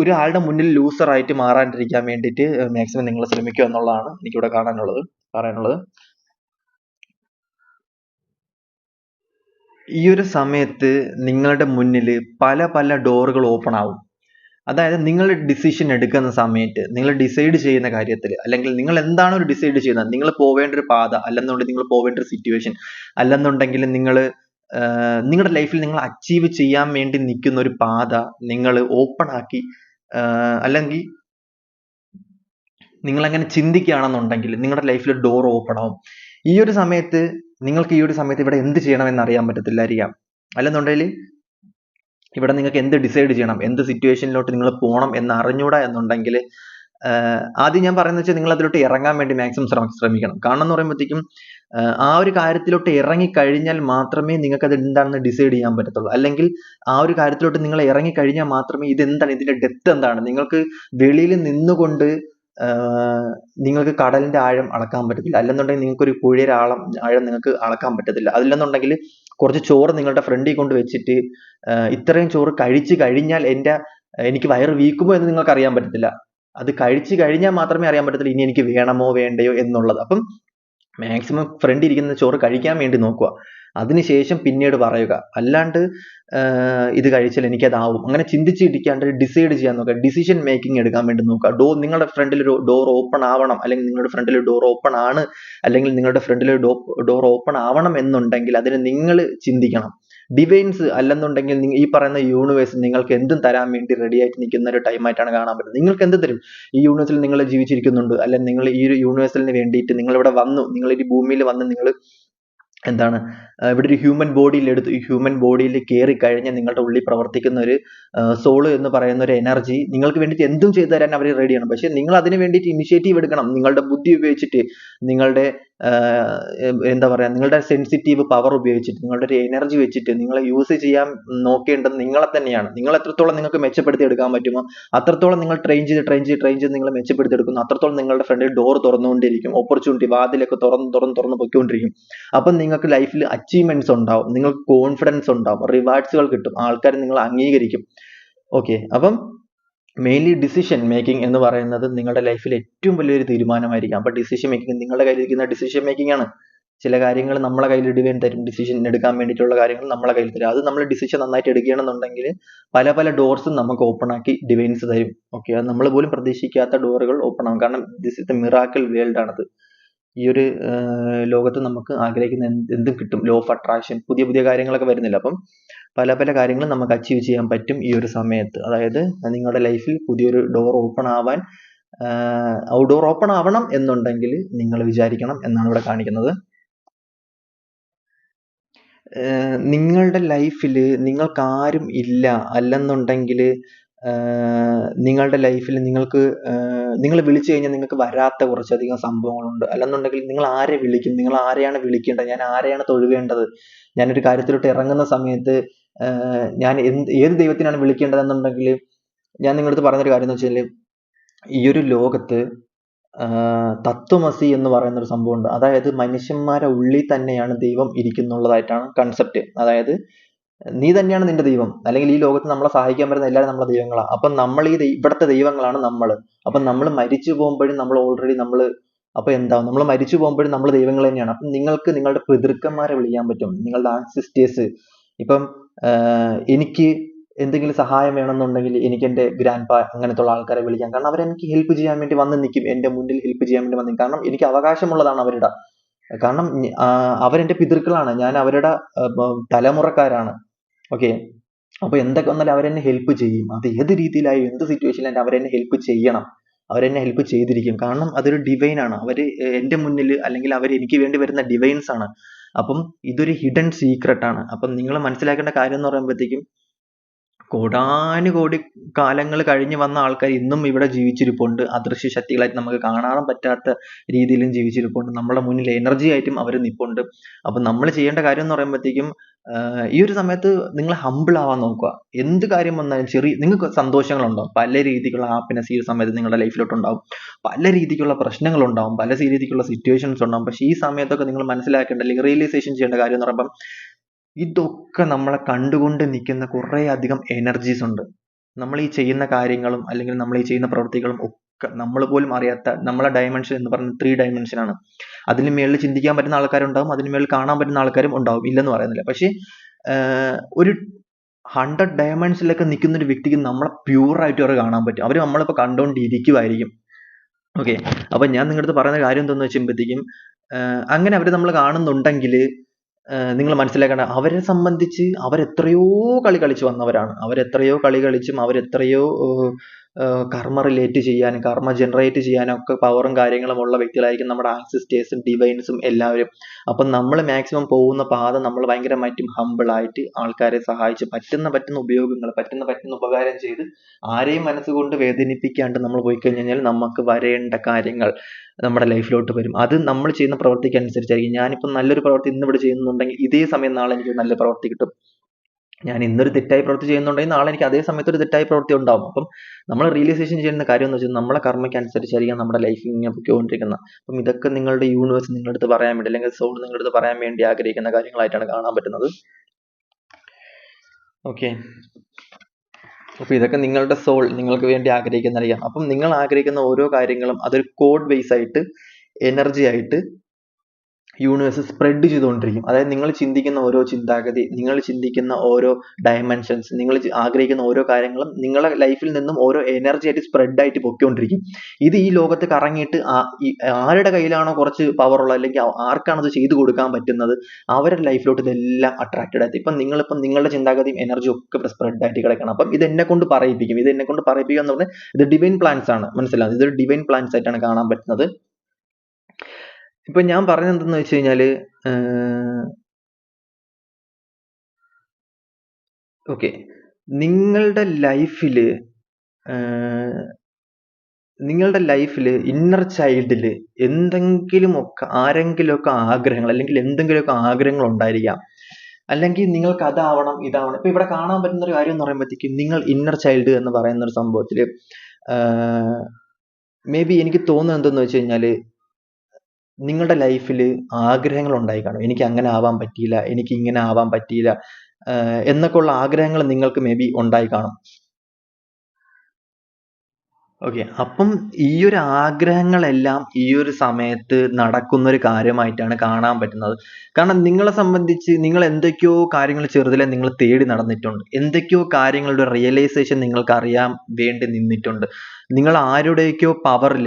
ഒരാളുടെ മുന്നിൽ ലൂസറായിട്ട് മാറാണ്ടിരിക്കാൻ വേണ്ടിയിട്ട് മാക്സിമം നിങ്ങൾ ശ്രമിക്കുക എന്നുള്ളതാണ് എനിക്കിവിടെ കാണാനുള്ളത് പറയാനുള്ളത്. ഈ ഒരു സമയത്ത് നിങ്ങളുടെ മുന്നിൽ പല പല ഡോറുകൾ ഓപ്പൺ ആവും. അതായത് നിങ്ങൾ ഡിസിഷൻ എടുക്കുന്ന സമയത്ത് നിങ്ങൾ ഡിസൈഡ് ചെയ്യുന്ന കാര്യത്തിൽ അല്ലെങ്കിൽ നിങ്ങൾ എന്താണ് ഒരു ഡിസൈഡ് ചെയ്യുന്നത്? നിങ്ങൾ പോവേണ്ട ഒരു പാത അല്ലെന്നുണ്ടെങ്കിൽ നിങ്ങൾ പോവേണ്ട ഒരു സിറ്റുവേഷൻ അല്ലെന്നുണ്ടെങ്കിൽ നിങ്ങൾ നിങ്ങളുടെ ലൈഫിൽ നിങ്ങൾ അച്ചീവ് ചെയ്യാൻ വേണ്ടി നിൽക്കുന്ന ഒരു പാത നിങ്ങൾ ഓപ്പൺ ആക്കി അല്ലെങ്കിൽ നിങ്ങൾ അങ്ങനെ ചിന്തിക്കുകയാണെന്നുണ്ടെങ്കിൽ നിങ്ങളുടെ ലൈഫിൽ ഡോർ ഓപ്പൺ ആവും. ഈ ഒരു സമയത്ത് നിങ്ങൾക്ക് ഈ ഒരു സമയത്ത് ഇവിടെ എന്ത് ചെയ്യണമെന്ന് അറിയാൻ അറിയാം. അല്ലെന്നുണ്ടെങ്കിൽ ഇവിടെ നിങ്ങൾക്ക് എന്ത് ഡിസൈഡ് ചെയ്യണം എന്ത് സിറ്റുവേഷനിലോട്ട് നിങ്ങൾ പോകണം എന്ന് അറിഞ്ഞൂടാ എന്നുണ്ടെങ്കിൽ ആദ്യം ഞാൻ പറയുന്നത് വെച്ചാൽ നിങ്ങൾ അതിലോട്ട് ഇറങ്ങാൻ വേണ്ടി മാക്സിമം ശ്രമ ശ്രമിക്കണം. കാരണം എന്ന് പറയുമ്പോഴത്തേക്കും ആ ഒരു കാര്യത്തിലോട്ട് ഇറങ്ങി കഴിഞ്ഞാൽ മാത്രമേ നിങ്ങൾക്ക് അത് എന്താണെന്ന് ഡിസൈഡ് ചെയ്യാൻ പറ്റത്തുള്ളൂ. അല്ലെങ്കിൽ ആ ഒരു കാര്യത്തിലോട്ട് നിങ്ങൾ ഇറങ്ങി കഴിഞ്ഞാൽ മാത്രമേ ഇത് എന്താണ് ഇതിന്റെ ഡെപ്ത് എന്താണ്? നിങ്ങൾക്ക് വെളിയിൽ നിന്നുകൊണ്ട് നിങ്ങൾക്ക് കടലിന്റെ ആഴം അളക്കാൻ പറ്റത്തില്ല. അല്ലെന്നുണ്ടെങ്കിൽ നിങ്ങൾക്ക് ഒരു പുഴയുടെ ആഴം ആഴം നിങ്ങൾക്ക് അളക്കാൻ പറ്റത്തില്ല. അതില്ലെന്നുണ്ടെങ്കിൽ കുറച്ച് ചോറ് നിങ്ങളുടെ ഫ്രണ്ടിൽ കൊണ്ട് വെച്ചിട്ട് ഇത്രയും ചോറ് കഴിച്ചു കഴിഞ്ഞാൽ എന്റെ എനിക്ക് വയറ് വീക്കുമോ എന്ന് നിങ്ങൾക്ക് അറിയാൻ പറ്റത്തില്ല. അത് കഴിച്ചു കഴിഞ്ഞാൽ മാത്രമേ അറിയാൻ പറ്റത്തുള്ളൂ ഇനി എനിക്ക് വേണമോ വേണ്ടയോ എന്നുള്ളത്. അപ്പം മാക്സിമം ഫ്രണ്ട് ഇരിക്കുന്ന ചോറ് കഴിക്കാൻ വേണ്ടി നോക്കുക. അതിനുശേഷം പിന്നീട് പറയുക. അല്ലാണ്ട് ഇത് കഴിച്ചാൽ എനിക്കതാവും. അങ്ങനെ ചിന്തിച്ചിരിക്കാണ്ട് ഡിസൈഡ് ചെയ്യാൻ നോക്കുക. ഡിസിഷൻ മേക്കിംഗ് എടുക്കാൻ വേണ്ടി നോക്കുക. ഡോർ നിങ്ങളുടെ ഫ്രണ്ടിൽ ഒരു ഡോർ ഓപ്പൺ ആവണം. അല്ലെങ്കിൽ നിങ്ങളുടെ ഫ്രണ്ടിൽ ഡോർ ഓപ്പൺ ആണ്. അല്ലെങ്കിൽ നിങ്ങളുടെ ഫ്രണ്ടിൽ ഡോർ ഓപ്പൺ ആവണം എന്നുണ്ടെങ്കിൽ അതിന് നിങ്ങൾ ചിന്തിക്കണം. ഡിവൈൻസ് അല്ലെന്നുണ്ടെങ്കിൽ ഈ പറയുന്ന യൂണിവേഴ്സ് നിങ്ങൾക്ക് എന്തും തരാൻ വേണ്ടി റെഡി ആയിട്ട് നിൽക്കുന്ന ഒരു ടൈം ആയിട്ടാണ് കാണാൻ പറ്റുന്നത്. നിങ്ങൾക്ക് എന്ത് തരും? ഈ യൂണിവേഴ്സിൽ നിങ്ങൾ ജീവിച്ചിരിക്കുന്നുണ്ട്. അല്ലെങ്കിൽ നിങ്ങൾ ഈ ഒരു യൂണിവേഴ്സലിന് വേണ്ടിയിട്ട് നിങ്ങൾ ഇവിടെ വന്നു. നിങ്ങൾ ഈ ഭൂമിയിൽ വന്ന് നിങ്ങൾ എന്താണ് ഇവിടെ ഒരു ഹ്യൂമൻ ബോഡിയിൽ എടുത്ത് ഈ ഹ്യൂമൻ ബോഡിയിൽ കയറി കഴിഞ്ഞ് നിങ്ങളുടെ ഉള്ളിൽ പ്രവർത്തിക്കുന്ന ഒരു സോൾ എന്ന് പറയുന്ന ഒരു എനർജി നിങ്ങൾക്ക് വേണ്ടിയിട്ട് എന്തും ചെയ്തു തരാൻ അവർ റെഡിയാണ് പക്ഷെ നിങ്ങൾ അതിന് വേണ്ടിയിട്ട് ഇനിഷ്യേറ്റീവ് എടുക്കണം. നിങ്ങളുടെ ബുദ്ധി ഉപയോഗിച്ചിട്ട് നിങ്ങളുടെ എന്താ പറയാ നിങ്ങളുടെ സെൻസിറ്റീവ് പവർ ഉപയോഗിച്ചിട്ട് നിങ്ങളുടെ ഒരു എനർജി വെച്ചിട്ട് നിങ്ങൾ യൂസ് ചെയ്യാൻ നോക്കേണ്ടത് നിങ്ങളെ തന്നെയാണ്. നിങ്ങൾ എത്രത്തോളം നിങ്ങൾക്ക് മെച്ചപ്പെടുത്തി എടുക്കാൻ പറ്റുമോ അത്രത്തോളം നിങ്ങൾ ട്രെയിൻ ചെയ്ത് ട്രെയിൻ ചെയ്ത് ട്രെയിൻ ചെയ്ത് നിങ്ങൾ മെച്ചപ്പെടുത്തി എടുക്കുന്നു അത്രത്തോളം നിങ്ങളുടെ ഫ്രണ്ടിൽ ഡോർ തുറന്നുകൊണ്ടിരിക്കും. ഓപ്പർച്യൂണിറ്റി വാതിലൊക്കെ തുറന്ന് തുറന്ന് തുറന്ന് പൊയ്ക്കൊണ്ടിരിക്കും. അപ്പം നിങ്ങൾക്ക് ലൈഫിൽ അച്ചീവ്മെന്റ്സ് ഉണ്ടാവും. നിങ്ങൾക്ക് കോൺഫിഡൻസ് ഉണ്ടാവും. റിവാർഡ്സുകൾ കിട്ടും. ആൾക്കാർ നിങ്ങളെ അംഗീകരിക്കും. ഓക്കെ അപ്പം മെയിൻലി ഡിസിഷൻ മേക്കിംഗ് എന്ന് പറയുന്നത് നിങ്ങളുടെ ലൈഫിൽ ഏറ്റവും വലിയൊരു തീരുമാനമായിരിക്കും. അപ്പൊ ഡിസിഷൻ മേക്കിംഗ് നിങ്ങളുടെ കയ്യിൽ ഇരിക്കുന്ന ഡിസിഷൻ മേക്കിംഗ് ആണ്. ചില കാര്യങ്ങൾ നമ്മളെ കയ്യിൽ ഇടുകയും തരും. ഡിസിഷൻ എടുക്കാൻ വേണ്ടിയിട്ടുള്ള കാര്യങ്ങൾ നമ്മളെ കയ്യിൽ തരും. അത് നമ്മൾ ഡിസിഷൻ നന്നായിട്ട് എടുക്കുകയാണെന്നുണ്ടെങ്കിൽ പല പല ഡോർസും നമുക്ക് ഓപ്പൺ ആക്കി ഡിവൈൻസ് തരും. ഓക്കെ അത് നമ്മൾ പോലും പ്രതീക്ഷിക്കാത്ത ഡോറുകൾ ഓപ്പൺ ആകും കാരണം this is the miracle world ആണത്. ഈ ഒരു ലോകത്ത് നമുക്ക് ആഗ്രഹിക്കുന്ന എന്ത് കിട്ടും. ലോ ഓഫ് അട്രാക്ഷൻ പുതിയ പുതിയ കാര്യങ്ങളൊക്കെ വരുന്നില്ല. അപ്പം പല പല കാര്യങ്ങളും നമുക്ക് അച്ചീവ് ചെയ്യാൻ പറ്റും ഈ ഒരു സമയത്ത്. അതായത് നിങ്ങളുടെ ലൈഫിൽ പുതിയൊരു ഡോർ ഓപ്പൺ ആവാൻ ഔട്ട്ഡോർ ഓപ്പൺ ആവണം എന്നുണ്ടെങ്കിൽ നിങ്ങൾ വിചാരിക്കണം എന്നാണ് ഇവിടെ കാണിക്കുന്നത്. നിങ്ങളുടെ ലൈഫിൽ നിങ്ങൾക്ക് ആരും ഇല്ല അല്ലെന്നുണ്ടെങ്കിൽ നിങ്ങളുടെ ലൈഫിൽ നിങ്ങൾക്ക് നിങ്ങൾ വിളിച്ചു കഴിഞ്ഞാൽ നിങ്ങൾക്ക് വരാത്ത കുറച്ചധികം സംഭവങ്ങളുണ്ട്. അല്ലെന്നുണ്ടെങ്കിൽ നിങ്ങൾ ആരെ വിളിക്കും? നിങ്ങൾ ആരെയാണ് വിളിക്കേണ്ടത്? ഞാൻ ആരെയാണ് തൊഴുകേണ്ടത്? ഞാനൊരു കാര്യത്തിലോട്ട് ഇറങ്ങുന്ന സമയത്ത് ഞാൻ എന്ത് ഏത് ദൈവത്തിനാണ് വിളിക്കേണ്ടതെന്നുണ്ടെങ്കിൽ ഞാൻ നിങ്ങളടുത്ത് പറഞ്ഞൊരു കാര്യം എന്ന് വെച്ചാൽ ഈ ഒരു ലോകത്ത് തത്വമസി എന്ന് പറയുന്ന ഒരു സംഭവമുണ്ട്. അതായത് മനുഷ്യന്മാരെ ഉള്ളിൽ തന്നെയാണ് ദൈവം ഇരിക്കുന്നുള്ളതായിട്ടാണ് കൺസെപ്റ്റ് അതായത് നീ തന്നെയാണ് നിന്റെ ദൈവം. അല്ലെങ്കിൽ ഈ ലോകത്ത് നമ്മളെ സഹായിക്കാൻ പറ്റുന്ന എല്ലാവരും നമ്മളെ ദൈവങ്ങളാണ് അപ്പം നമ്മൾ ഈ ഇവിടുത്തെ ദൈവങ്ങളാണ് നമ്മൾ. അപ്പം നമ്മൾ മരിച്ചു പോകുമ്പോഴും നമ്മൾ ഓൾറെഡി നമ്മൾ അപ്പൊ എന്താ നമ്മൾ മരിച്ചു പോകുമ്പോഴും നമ്മൾ ദൈവങ്ങൾ തന്നെയാണ്. അപ്പം നിങ്ങൾക്ക് നിങ്ങളുടെ പിതൃക്കന്മാരെ വിളിക്കാൻ പറ്റും. നിങ്ങളുടെ ആൻസിസ്റ്റേഴ്സ് ഇപ്പം എനിക്ക് എന്തെങ്കിലും സഹായം വേണമെന്നുണ്ടെങ്കിൽ എനിക്ക് എന്റെ ഗ്രാൻഡ് പാ അങ്ങനത്തെ ഉള്ള ആൾക്കാരെ വിളിക്കാം. കാരണം അവരെനിക്ക് ഹെൽപ്പ് ചെയ്യാൻ വേണ്ടി വന്ന് നിൽക്കും എന്റെ മുന്നിൽ ഹെൽപ്പ് ചെയ്യാൻ വേണ്ടി വന്ന് കാരണം എനിക്ക് അവകാശമുള്ളതാണ് അവരുടെ. കാരണം അവരെന്റെ പിതൃക്കളാണ്. ഞാൻ അവരുടെ തലമുറക്കാരാണ്. ഓക്കെ അപ്പൊ എന്തൊക്കെ വന്നാലും അവരെന്നെ ഹെൽപ്പ് ചെയ്യും. അത് ഏത് രീതിയിലായി എന്ത് സിറ്റുവേഷനിലായാലും അവരെന്നെ ഹെൽപ്പ് ചെയ്യണം. അവരെന്നെ ഹെൽപ്പ് ചെയ്തിരിക്കും. കാരണം അതൊരു ഡിവൈൻ ആണ്. അവർ എന്റെ മുന്നിൽ അല്ലെങ്കിൽ അവർ എനിക്ക് വേണ്ടി വരുന്ന ഡിവൈൻസ് ആണ്. അപ്പം ഇതൊരു ഹിഡൻ സീക്രട്ട് ആണ്. അപ്പം നിങ്ങൾ മനസ്സിലാക്കേണ്ട കാര്യം എന്ന് പറയുമ്പോഴത്തേക്കും കോടാനുകോടി കാലങ്ങൾ കഴിഞ്ഞു വന്ന ആൾക്കാർ ഇന്നും ഇവിടെ ജീവിച്ചിരിപ്പുണ്ട്. അദൃശ്യ ശക്തികളായിട്ട് നമുക്ക് കാണാൻ പറ്റാത്ത രീതിയിലും ജീവിച്ചിരിപ്പുണ്ട്. നമ്മുടെ മുന്നിൽ എനർജി ആയിട്ടും അവർ നിൽപ്പുണ്ട് അപ്പം നമ്മൾ ചെയ്യേണ്ട കാര്യം എന്ന് പറയുമ്പോഴത്തേക്കും ഈ ഒരു സമയത്ത് നിങ്ങൾ ഹമ്പിൾ ആവാൻ നോക്കുക. എന്ത് കാര്യം വന്നാലും ചെറിയ നിങ്ങൾക്ക് സന്തോഷങ്ങളുണ്ടാവും പല രീതിക്കുള്ള ഹാപ്പിനെസ് ഈ സമയത്ത് നിങ്ങളുടെ ലൈഫിലോട്ട് ഉണ്ടാവും. പല രീതിക്കുള്ള പ്രശ്നങ്ങളുണ്ടാവും പല രീതിക്കുള്ള സിറ്റുവേഷൻസ് ഉണ്ടാവും. പക്ഷേ ഈ സമയത്തൊക്കെ നിങ്ങൾ മനസ്സിലാക്കേണ്ട അല്ലെങ്കിൽ റിയലൈസേഷൻ ചെയ്യേണ്ട കാര്യം എന്ന് പറയുമ്പോൾ ഇതൊക്കെ നമ്മളെ കണ്ടുകൊണ്ട് നിൽക്കുന്ന കുറേ അധികം എനർജീസ് ഉണ്ട്. നമ്മൾ ഈ ചെയ്യുന്ന കാര്യങ്ങളും അല്ലെങ്കിൽ നമ്മൾ ഈ ചെയ്യുന്ന പ്രവൃത്തികളും ഒക്കെ നമ്മൾ പോലും അറിയാത്ത നമ്മളെ ഡയമെൻഷൻ എന്ന് പറഞ്ഞ ത്രീ ഡയമെൻഷൻ ആണ്. അതിന് മേളിൽ ചിന്തിക്കാൻ പറ്റുന്ന ആൾക്കാരുണ്ടാവും അതിന് മേളിൽ കാണാൻ പറ്റുന്ന ആൾക്കാരും ഉണ്ടാവും. ഇല്ലെന്ന് പറയുന്നില്ല. പക്ഷേ ഒരു ഹൺഡ്രഡ് ഡയമെൻഷനിലൊക്കെ നിൽക്കുന്ന ഒരു വ്യക്തിക്ക് നമ്മളെ പ്യൂറായിട്ട് അവർ കാണാൻ പറ്റും. അവർ നമ്മളിപ്പോൾ കണ്ടുകൊണ്ടിരിക്കുമായിരിക്കും ഓക്കെ അപ്പം ഞാൻ നിങ്ങളുടെ അടുത്ത് പറയുന്ന കാര്യം എന്താണെന്ന് വെച്ചുമ്പോഴത്തേക്കും അങ്ങനെ അവർ നമ്മൾ കാണുന്നുണ്ടെങ്കിൽ നിങ്ങൾ മനസ്സിലാക്കേണ്ട അവരെ സംബന്ധിച്ച് അവരെത്രയോ കളി കളിച്ച് വന്നവരാണ്. അവരെത്രയോ കളി കളിച്ചും അവരെത്രയോ കർമ്മ റിലേറ്റ് ചെയ്യാനും കർമ്മ ജനറേറ്റ് ചെയ്യാനും ഒക്കെ പവറും കാര്യങ്ങളും ഉള്ള വ്യക്തികളായിരിക്കും നമ്മുടെ ആൻസിസ്റ്റേഴ്സും ഡിവൈൻസും എല്ലാവരും. അപ്പം നമ്മൾ മാക്സിമം പോകുന്ന പാത നമ്മൾ ഭയങ്കരമായിട്ടും ഹമ്പിളായിട്ട് ആൾക്കാരെ സഹായിച്ച് പറ്റുന്ന പറ്റുന്ന ഉപയോഗങ്ങൾ പറ്റുന്ന പറ്റുന്ന ഉപകാരം ചെയ്ത് ആരെയും മനസ്സുകൊണ്ട് വേദനിപ്പിക്കാണ്ട് നമ്മൾ പോയി കഴിഞ്ഞാൽ നമുക്ക് വരേണ്ട കാര്യങ്ങൾ നമ്മുടെ ലൈഫിലോട്ട് വരും. അത് നമ്മൾ ചെയ്യുന്ന പ്രവൃത്തിക്ക് അനുസരിച്ചായിരിക്കും ഞാനിപ്പം നല്ലൊരു പ്രവൃത്തി ഇന്നിവിടെ ചെയ്യുന്നുണ്ടെങ്കിൽ ഇതേ സമയം നാളെ എനിക്ക് നല്ല പ്രവൃത്തി കിട്ടും. ഞാൻ ഇന്നൊരു തെറ്റായി പ്രവൃത്തി ചെയ്യുന്നുണ്ടെങ്കിൽ നാളെ എനിക്ക് അതേ സമയത്ത് ഒരു തെറ്റായി പ്രവൃത്തി ഉണ്ടാവും. അപ്പം നമ്മൾ റിയലൈസേഷൻ ചെയ്യുന്ന കാര്യം എന്ന് വെച്ചാൽ നമ്മളെ കർമ്മയ്ക്ക് അനുസരിച്ചായിരിക്കും നമ്മുടെ ലൈഫ് ഇങ്ങനെ പൊയ്ക്കൊണ്ടിരിക്കുന്നത്. അപ്പം ഇതൊക്കെ നിങ്ങളുടെ യൂണിവേഴ്സ് നിങ്ങളുടെ അടുത്ത് പറയാൻ വേണ്ടി അല്ലെങ്കിൽ സോൾ നിങ്ങളുടെ അടുത്ത് പറയാൻ വേണ്ടി ആഗ്രഹിക്കുന്ന കാര്യങ്ങളായിട്ടാണ് കാണാൻ പറ്റുന്നത്. ഓക്കെ അപ്പൊ ഇതൊക്കെ നിങ്ങളുടെ സോൾ നിങ്ങൾക്ക് വേണ്ടി ആഗ്രഹിക്കുന്നതായിരിക്കാം അപ്പം നിങ്ങൾ ആഗ്രഹിക്കുന്ന ഓരോ കാര്യങ്ങളും അതൊരു കോഡ് ബേസ് ആയിട്ട് എനർജി ആയിട്ട് യൂണിവേഴ്സ് സ്പ്രെഡ് ചെയ്തുകൊണ്ടിരിക്കും. അതായത് നിങ്ങൾ ചിന്തിക്കുന്ന ഓരോ ചിന്താഗതി നിങ്ങൾ ചിന്തിക്കുന്ന ഓരോ ഡയമെൻഷൻസ് നിങ്ങൾ ആഗ്രഹിക്കുന്ന ഓരോ കാര്യങ്ങളും നിങ്ങളുടെ ലൈഫിൽ നിന്നും ഓരോ എനർജി ആയിട്ട് സ്പ്രെഡ് ആയിട്ട് പൊയ്ക്കൊണ്ടിരിക്കും. ഇത് ഈ ലോകത്ത് കറങ്ങിയിട്ട് ആരുടെ കയ്യിലാണോ കുറച്ച് പവർ ഉള്ളത് അല്ലെങ്കിൽ ആർക്കാണ് അത് ചെയ്തു കൊടുക്കാൻ പറ്റുന്നത് അവരുടെ ലൈഫിലോട്ട് ഇതെല്ലാം അട്രാക്റ്റഡ് ആയിട്ട്. ഇപ്പം നിങ്ങളിപ്പം നിങ്ങളുടെ ചിന്താഗതിയും എനർജിയും ഒക്കെ സ്പ്രെഡ് ആയിട്ട് കിടക്കണം. അപ്പം ഇത് എന്നെ കൊണ്ട് പറയിപ്പിക്കും. ഇത് എന്നെ കൊണ്ട് പറയിപ്പിക്കുക എന്ന് പറഞ്ഞാൽ ഇത് ഡിവൈൻ പ്ലാൻസ് ആണ്. മനസ്സിലാവും ഇതൊരു ഡിവൈൻ പ്ലാൻസ് ആയിട്ടാണ് കാണാൻ പറ്റുന്നത്. ഇപ്പൊ ഞാൻ പറഞ്ഞത് എന്തെന്ന് വെച്ച് കഴിഞ്ഞാൽ ഓക്കെ. നിങ്ങളുടെ ലൈഫിൽ നിങ്ങളുടെ ലൈഫിൽ ഇന്നർ ചൈൽഡിൽ എന്തെങ്കിലും ഒക്കെ ആരെങ്കിലും ഒക്കെ ആഗ്രഹങ്ങൾ അല്ലെങ്കിൽ എന്തെങ്കിലുമൊക്കെ ആഗ്രഹങ്ങൾ ഉണ്ടായിരിക്കാം. അല്ലെങ്കിൽ നിങ്ങൾക്ക് അതാവണം ഇതാവണം. ഇപ്പൊ ഇവിടെ കാണാൻ പറ്റുന്ന ഒരു കാര്യം എന്ന് പറയുമ്പോഴത്തേക്കും നിങ്ങൾ ഇന്നർ ചൈൽഡ് എന്ന് പറയുന്ന ഒരു സംഭവത്തിൽ മേ ബി എനിക്ക് തോന്നുന്നത് എന്തെന്ന് വെച്ച് കഴിഞ്ഞാൽ നിങ്ങളുടെ ലൈഫിൽ ആഗ്രഹങ്ങൾ ഉണ്ടായി കാണും. എനിക്ക് അങ്ങനെ ആവാൻ പറ്റിയില്ല എനിക്ക് ഇങ്ങനെ ആവാൻ പറ്റിയില്ല എന്നൊക്കെ ഉള്ള ആഗ്രഹങ്ങൾ നിങ്ങൾക്ക് മേ ബി ഉണ്ടായി കാണും. ഓക്കെ അപ്പം ഈ ഒരു ആഗ്രഹങ്ങളെല്ലാം ഈ ഒരു സമയത്ത് നടക്കുന്ന ഒരു കാര്യമായിട്ടാണ് കാണാൻ പറ്റുന്നത്. കാരണം നിങ്ങളെ സംബന്ധിച്ച് നിങ്ങൾ എന്തൊക്കെയോ കാര്യങ്ങൾ ചെറുതിലെ നിങ്ങൾ തേടി നടന്നിട്ടുണ്ട്. എന്തൊക്കെയോ കാര്യങ്ങളുടെ റിയലൈസേഷൻ നിങ്ങൾക്ക് അറിയാൻ വേണ്ടി നിന്നിട്ടുണ്ട്. നിങ്ങൾ ആരുടെയൊക്കെയോ പവറിൽ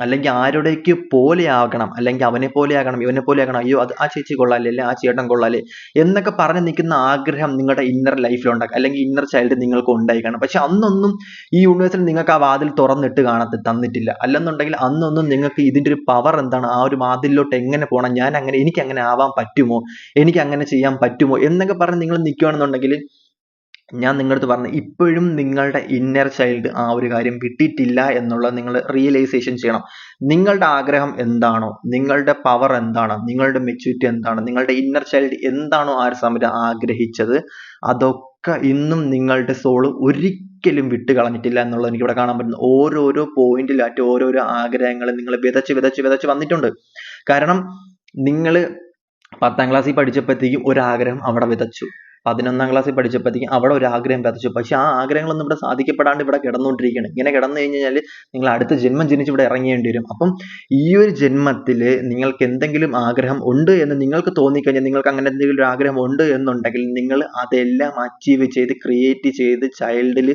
അല്ലെങ്കിൽ ആരുടേക്ക് പോലെ ആകണം അല്ലെങ്കിൽ അവനെ പോലെ ആകണം ഇവനെ പോലെ ആകണം അയ്യോ അത് ആ ചേച്ചി കൊള്ളാല്ലേ ആ ചേട്ടൻ കൊള്ളാല്ലേ എന്നൊക്കെ പറഞ്ഞു നിൽക്കുന്ന ആഗ്രഹം നിങ്ങളുടെ ഇന്നർ ലൈഫിൽ അല്ലെങ്കിൽ ഇന്നർ ചൈൽഡ് നിങ്ങൾക്ക് ഉണ്ടായി കാണും പക്ഷെ അന്നൊന്നും ഈ യൂണിവേഴ്സിൽ നിങ്ങൾക്ക് ആ വാതിൽ തുറന്നിട്ട് കാണത്തി തന്നിട്ടില്ല. അല്ലെന്നുണ്ടെങ്കിൽ അന്നൊന്നും നിങ്ങൾക്ക് ഇതിന്റെ ഒരു പവർ എന്താണ്? ആ ഒരു വാതിലിലോട്ട് എങ്ങനെ പോകണം ഞാൻ അങ്ങനെ എനിക്ക് അങ്ങനെ ആവാൻ പറ്റുമോ? എനിക്ക് അങ്ങനെ ചെയ്യാൻ പറ്റുമോ? എന്നൊക്കെ പറഞ്ഞ് നിങ്ങൾ നിൽക്കുകയാണെന്നുണ്ടെങ്കിൽ ഞാൻ നിങ്ങളടുത്ത് പറഞ്ഞ ഇപ്പോഴും നിങ്ങളുടെ ഇന്നർ ചൈൽഡ് ആ ഒരു കാര്യം വിട്ടിട്ടില്ല എന്നുള്ളത് നിങ്ങൾ റിയലൈസേഷൻ ചെയ്യണം. നിങ്ങളുടെ ആഗ്രഹം എന്താണോ നിങ്ങളുടെ പവർ എന്താണ് നിങ്ങളുടെ മെച്യൂരിറ്റി എന്താണ് നിങ്ങളുടെ ഇന്നർ ചൈൽഡ് എന്താണോ ആ ഒരു സമയത്ത് ആഗ്രഹിച്ചത് അതൊക്കെ ഇന്നും നിങ്ങളുടെ സോൾ ഒരിക്കലും വിട്ട് കളഞ്ഞിട്ടില്ല എന്നുള്ളത് എനിക്ക് ഇവിടെ കാണാൻ പറ്റുന്നു. ഓരോരോ പോയിന്റിലായിട്ട് ഓരോരോ ആഗ്രഹങ്ങൾ നിങ്ങൾ വിതച്ച് വിതച്ച് വിതച്ച് വന്നിട്ടുണ്ട്. കാരണം നിങ്ങൾ പത്താം ക്ലാസ്സിൽ പഠിച്ചപ്പോഴത്തേക്കും ഒരാഗ്രഹം അവിടെ വിതച്ചു. പതിനൊന്നാം ക്ലാസ്സിൽ പഠിച്ചപ്പോഴത്തേക്കും അവിടെ ഒരു ആഗ്രഹം പതിച്ചു പക്ഷെ ആ ആഗ്രഹങ്ങളൊന്നും ഇവിടെ സാധിക്കപ്പെടാണ്ട് ഇവിടെ കിടന്നുകൊണ്ടിരിക്കുകയാണ്. ഇങ്ങനെ കിടന്നു കഴിഞ്ഞ് കഴിഞ്ഞാൽ നിങ്ങൾ അടുത്ത ജന്മം ജനിച്ച് ഇവിടെ ഇറങ്ങേണ്ടി വരും. അപ്പം ഈ ഒരു ജന്മത്തിൽ നിങ്ങൾക്ക് എന്തെങ്കിലും ആഗ്രഹം ഉണ്ട് എന്ന് നിങ്ങൾക്ക് തോന്നിക്കഴിഞ്ഞാൽ നിങ്ങൾക്ക് അങ്ങനെ എന്തെങ്കിലും ഒരു ആഗ്രഹം ഉണ്ട് എന്നുണ്ടെങ്കിൽ നിങ്ങൾ അതെല്ലാം അച്ചീവ് ചെയ്ത് ക്രിയേറ്റ് ചെയ്ത് ചൈൽഡിൽ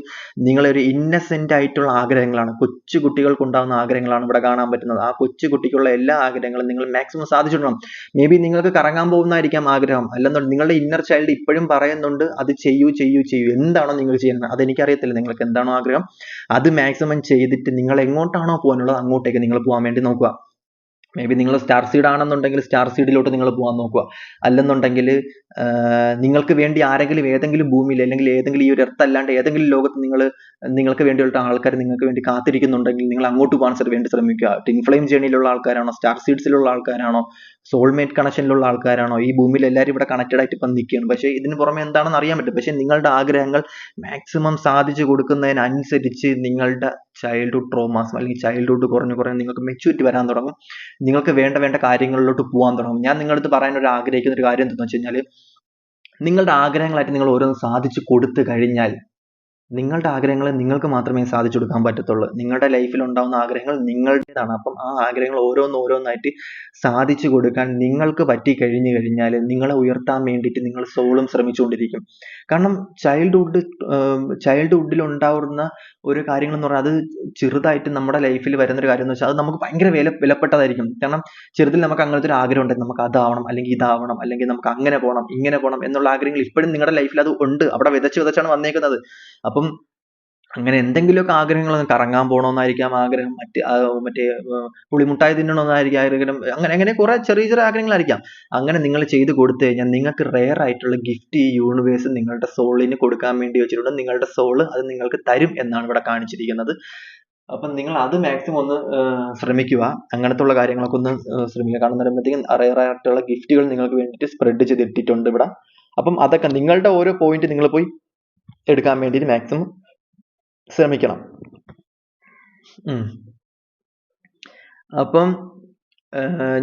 നിങ്ങളൊരു ഇന്നസെന്റ് ആയിട്ടുള്ള ആഗ്രഹങ്ങളാണ്. കൊച്ചു കുട്ടികൾക്ക് ഉണ്ടാകുന്ന ആഗ്രഹങ്ങളാണ് ഇവിടെ കാണാൻ പറ്റുന്നത്. ആ കൊച്ചു കുട്ടിക്കുള്ള എല്ലാ ആഗ്രഹങ്ങളും നിങ്ങൾ മാക്സിമം സാധിച്ചിടണം മേ ബി നിങ്ങൾക്ക് കറങ്ങാൻ പോകുന്നതായിരിക്കാം ആഗ്രഹം. അല്ലെന്നുണ്ടെങ്കിൽ നിങ്ങളുടെ ഇന്നർ ചൈൽഡ് ഇപ്പോഴും പറയുന്നുണ്ട് അത് ചെയ്യൂ ചെയ്യൂ ചെയ്യൂ. എന്താണോ നിങ്ങൾ ചെയ്യുന്നത്? അതെനിക്കറിയത്തില്ല. നിങ്ങൾക്ക് എന്താണോ ആഗ്രഹം? അത് മാക്സിമം ചെയ്തിട്ട് നിങ്ങൾ എങ്ങോട്ടാണോ പോകാനുള്ളത് അങ്ങോട്ടേക്ക് നിങ്ങൾ പോകാൻ വേണ്ടി നോക്കുക. മേ ബി നിങ്ങൾ സ്റ്റാർ സീഡ് ആണെന്നുണ്ടെങ്കിൽ സ്റ്റാർ സീഡിലോട്ട് നിങ്ങൾ പോകാൻ നോക്കുക. അല്ലെന്നുണ്ടെങ്കിൽ നിങ്ങൾക്ക് വേണ്ടി ആരെങ്കിലും ഏതെങ്കിലും ഭൂമിയിൽ അല്ലെങ്കിൽ ഏതെങ്കിലും ഈ ഒരു അല്ലാണ്ട് ഏതെങ്കിലും ലോകത്ത് നിങ്ങൾ നിങ്ങൾക്ക് വേണ്ടിയുള്ള ആൾക്കാർ നിങ്ങൾക്ക് വേണ്ടി കാത്തിരിക്കുന്നുണ്ടെങ്കിൽ നിങ്ങൾ അങ്ങോട്ട് പോകാൻ വേണ്ടി ശ്രമിക്കുക ടിങ് ഫ്ലെയിം ജേണിയിലുള്ള ആൾക്കാരാണോ സ്റ്റാർ സീഡ്സിലുള്ള ആൾക്കാരാണോ സോൾമേറ്റ് കണക്ഷനിലുള്ള ആൾക്കാരാണോ? ഈ ഭൂമിയിൽ എല്ലാവരും ഇവിടെ കണക്റ്റഡ് ആയിട്ട് ഇപ്പം നിൽക്കുകയാണ്. പക്ഷേ ഇതിന് പുറമെ എന്താണെന്ന് അറിയാൻ പറ്റും. പക്ഷേ നിങ്ങളുടെ ആഗ്രഹങ്ങൾ മാക്സിമം സാധിച്ചു കൊടുക്കുന്നതിനനുസരിച്ച് നിങ്ങളുടെ ചൈൽഡ്ഹുഡ് ട്രോമാസ് അല്ലെങ്കിൽ ചൈൽഡ്ഹുഡ് കുറഞ്ഞു കുറഞ്ഞ് നിങ്ങൾക്ക് മെച്യൂരിറ്റി വരാൻ തുടങ്ങും. നിങ്ങൾക്ക് വേണ്ട വേണ്ട കാര്യങ്ങളിലോട്ട് പോകാൻ തുടങ്ങും. ഞാൻ നിങ്ങളത് പറയാൻ ഒരു ആഗ്രഹിക്കുന്ന ഒരു കാര്യം എന്താണെന്ന് വെച്ച് കഴിഞ്ഞാൽ നിങ്ങളുടെ ആഗ്രഹങ്ങളായിട്ട് നിങ്ങൾ ഓരോന്ന് സാധിച്ചു കൊടുത്തു കഴിഞ്ഞാൽ നിങ്ങളുടെ ആഗ്രഹങ്ങൾ നിങ്ങൾക്ക് മാത്രമേ സാധിച്ചു കൊടുക്കാൻ പറ്റത്തുള്ളൂ. നിങ്ങളുടെ ലൈഫിൽ ഉണ്ടാവുന്ന ആഗ്രഹങ്ങൾ നിങ്ങളുടേതാണ്. അപ്പം ആ ആഗ്രഹങ്ങൾ ഓരോന്ന് ഓരോന്നായിട്ട് സാധിച്ചു കൊടുക്കാൻ നിങ്ങൾക്ക് പറ്റി കഴിഞ്ഞു കഴിഞ്ഞാൽ നിങ്ങളെ ഉയർത്താൻ വേണ്ടിയിട്ട് നിങ്ങൾ സോളും ശ്രമിച്ചുകൊണ്ടിരിക്കും. കാരണം ചൈൽഡ്ഹുഡ് ചൈൽഡ്ഹുഡിൽ ഉണ്ടാവുന്ന ഒരു കാര്യങ്ങൾ എന്ന് പറഞ്ഞാൽ അത് ചെറുതായിട്ട് നമ്മുടെ ലൈഫിൽ വരുന്ന ഒരു കാര്യം എന്ന് വെച്ചാൽ അത് നമുക്ക് ഭയങ്കര വില വിലപ്പെട്ടതായിരിക്കും. കാരണം ചെറുതിൽ നമുക്ക് അങ്ങനത്തെ ഒരു ആഗ്രഹം ഉണ്ട്. നമുക്ക് അതാവണം അല്ലെങ്കിൽ ഇതാവണം അല്ലെങ്കിൽ നമുക്ക് അങ്ങനെ പോകണം ഇങ്ങനെ പോകണം എന്നുള്ള ആഗ്രഹങ്ങൾ ഇപ്പോഴും നിങ്ങളുടെ ലൈഫിൽ അത് ഉണ്ട്. അവിടെ വിതച്ച് വിതച്ചാണ് വന്നേക്കുന്നത്. അപ്പം അങ്ങനെ എന്തെങ്കിലുമൊക്കെ ആഗ്രഹങ്ങൾ കറങ്ങാൻ പോകണമെന്നായിരിക്കാം ആഗ്രഹം. മറ്റ് മറ്റേ പുളിമുട്ടായി തിന്നണമെന്നായിരിക്കും ആഗ്രഹം. അങ്ങനെ അങ്ങനെ കുറെ ചെറിയ ചെറിയ ആഗ്രഹങ്ങളായിരിക്കാം. അങ്ങനെ നിങ്ങൾ ചെയ്ത് കൊടുത്തു കഴിഞ്ഞാൽ നിങ്ങൾക്ക് റെയർ ആയിട്ടുള്ള ഗിഫ്റ്റ് ഈ യൂണിവേഴ്സ് നിങ്ങളുടെ സോളിന് കൊടുക്കാൻ വേണ്ടി വെച്ചിട്ടുണ്ട്. നിങ്ങളുടെ സോൾ അത് നിങ്ങൾക്ക് തരും എന്നാണ് ഇവിടെ കാണിച്ചിരിക്കുന്നത്. അപ്പം നിങ്ങൾ അത് മാക്സിമം ഒന്ന് ശ്രമിക്കുക. അങ്ങനത്തെ ഉള്ള കാര്യങ്ങളൊക്കെ ഒന്ന് ശ്രമിക്കുക. കാരണം വരുമ്പോഴത്തേക്കും റെയർ ആയിട്ടുള്ള ഗിഫ്റ്റുകൾ നിങ്ങൾക്ക് വേണ്ടിയിട്ട് സ്പ്രെഡ് ചെയ്തിട്ടിട്ടുണ്ട് ഇവിടെ. അപ്പം അതൊക്കെ നിങ്ങളുടെ ഓരോ പോയിന്റ് നിങ്ങൾ പോയി എടുക്കാൻ വേണ്ടിയിട്ട് മാക്സിമം ശ്രമിക്കണം. അപ്പം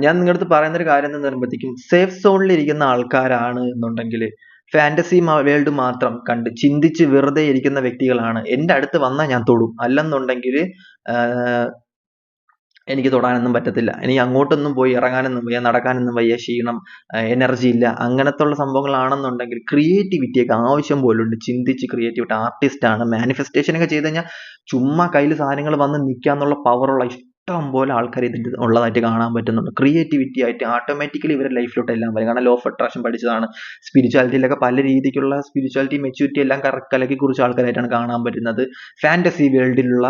ഞാൻ നിങ്ങളുടെ അടുത്ത് പറയുന്ന ഒരു കാര്യം എന്ന് പറയുമ്പോഴത്തേക്കും സേഫ് സോണിൽ ഇരിക്കുന്ന ആൾക്കാരാണ് എന്നുണ്ടെങ്കിൽ ഫാന്റസി വേൾഡ് മാത്രം കണ്ട് ചിന്തിച്ച് വെറുതെ ഇരിക്കുന്ന വ്യക്തികളാണ്. എന്റെ അടുത്ത് വന്നാൽ ഞാൻ തൊടും. അല്ലെന്നുണ്ടെങ്കിൽ എനിക്ക് തൊടാനൊന്നും പറ്റത്തില്ല. എനിക്ക് അങ്ങോട്ടൊന്നും പോയി ഇറങ്ങാനൊന്നും വയ്യ നടക്കാനൊന്നും വയ്യ ക്ഷീണം എനർജി ഇല്ല. അങ്ങനത്തെ ഉള്ള സംഭവങ്ങളാണെന്നുണ്ടെങ്കിൽ ക്രിയേറ്റിവിറ്റിയൊക്കെ ആവശ്യം പോലുണ്ട്. ചിന്തിച്ച് ക്രിയേറ്റിവിറ്റി ആർട്ടിസ്റ്റാണ് ഒക്കെ ചെയ്ത് കഴിഞ്ഞാൽ ചുമ്മാ കയ്യിൽ സാധനങ്ങൾ വന്ന് നിൽക്കാന്നുള്ള പവറുള്ള ഇഷ്ടം പോലെ ആൾക്കാർ ഇതിന്റെ ഉള്ളതായിട്ട് കാണാൻ പറ്റുന്നുണ്ട്. ക്രിയേറ്റിവിറ്റി ആയിട്ട് ഓട്ടോമാറ്റിക്കലി ഇവരുടെ ലൈഫിലോട്ട് എല്ലാം വരും. കാരണം ലോ ഓഫ് അട്രാക്ഷൻ പഠിച്ചതാണ്. സ്പിരിച്വാലിറ്റിയിലൊക്കെ പല രീതിക്കുള്ള സ്പിരിച്വാലിറ്റി മെച്യൂരിറ്റി എല്ലാം കറക്കലക്കി കലക്കി കുറിച്ച് ആൾക്കാരായിട്ടാണ് കാണാൻ പറ്റുന്നത്. ഫാന്റസി വേൾഡിലുള്ള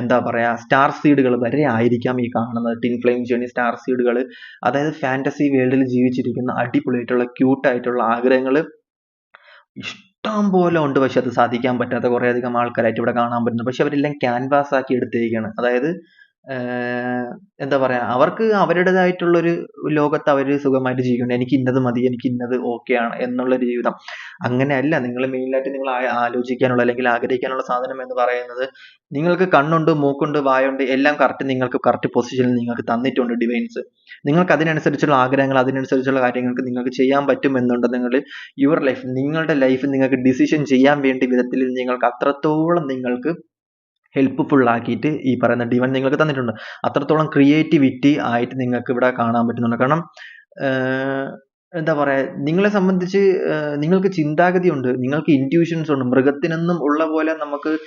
എന്താ പറയുക സ്റ്റാർ സീഡുകൾ വരെ ആയിരിക്കാം ഈ കാണുന്നത്. ടിൻ ഫ്ലെയിം ജേണി സ്റ്റാർ സീഡുകൾ അതായത് ഫാന്റസി വേൾഡിൽ ജീവിച്ചിരിക്കുന്ന അടിപൊളിയായിട്ടുള്ള ക്യൂട്ടായിട്ടുള്ള ആഗ്രഹങ്ങൾ ഇഷ്ടം പോലെ ഉണ്ട്. പക്ഷെ അത് സാധിക്കാൻ പറ്റാത്ത കുറേ അധികം ആൾക്കാരായിട്ട് ഇവിടെ കാണാൻ പറ്റുന്നു. പക്ഷെ അവരെല്ലാം ക്യാൻവാസ് ആക്കി എടുത്തിരിക്കുകയാണ്. അതായത് എന്താ പറയാ അവർക്ക് അവരുടേതായിട്ടുള്ള ഒരു ലോകത്ത് അവർ സുഖമായിട്ട് ജീവിക്കുന്നുണ്ട്. എനിക്ക് ഇന്നത് മതി എനിക്ക് ഇന്നത് ആണ് എന്നുള്ള ഒരു ജീവിതം. അങ്ങനെയല്ല നിങ്ങൾ മെയിൻ ആയിട്ട് നിങ്ങൾ ആലോചിക്കാനുള്ള അല്ലെങ്കിൽ ആഗ്രഹിക്കാനുള്ള സാധനം എന്ന് പറയുന്നത് നിങ്ങൾക്ക് കണ്ണുണ്ട് മൂക്കുണ്ട് വായുണ്ട് എല്ലാം കറക്റ്റ് നിങ്ങൾക്ക് കറക്റ്റ് പൊസിഷനിൽ നിങ്ങൾക്ക് തന്നിട്ടുണ്ട് ഡിവൈൻസ് നിങ്ങൾക്ക് അതിനനുസരിച്ചുള്ള ആഗ്രഹങ്ങൾ അതിനനുസരിച്ചുള്ള കാര്യങ്ങൾക്ക് നിങ്ങൾക്ക് ചെയ്യാൻ പറ്റും എന്നുണ്ടെങ്കിൽ യുവർ ലൈഫ് നിങ്ങളുടെ ലൈഫ് നിങ്ങൾക്ക് ഡിസിഷൻ ചെയ്യാൻ വേണ്ടി വിധത്തിൽ നിങ്ങൾക്ക് അത്രത്തോളം നിങ്ങൾക്ക് ഹെൽപ്ഫുൾ ആക്കിയിട്ട് ഈ പറയുന്ന ഡിവൻ നിങ്ങൾക്ക് തന്നിട്ടുണ്ട്. അത്രത്തോളം ക്രിയേറ്റിവിറ്റി ആയിട്ട് നിങ്ങൾക്ക് ഇവിടെ കാണാൻ പറ്റുന്നുണ്ട്. കാരണം എന്താ പറയാ നിങ്ങളെ സംബന്ധിച്ച് നിങ്ങൾക്ക് ചിന്താഗതി ഉണ്ട് നിങ്ങൾക്ക് ഇന്റ്യൂഷൻസ് ഉണ്ട് മൃഗത്തിനൊന്നും ഉള്ള പോലെ നമുക്ക്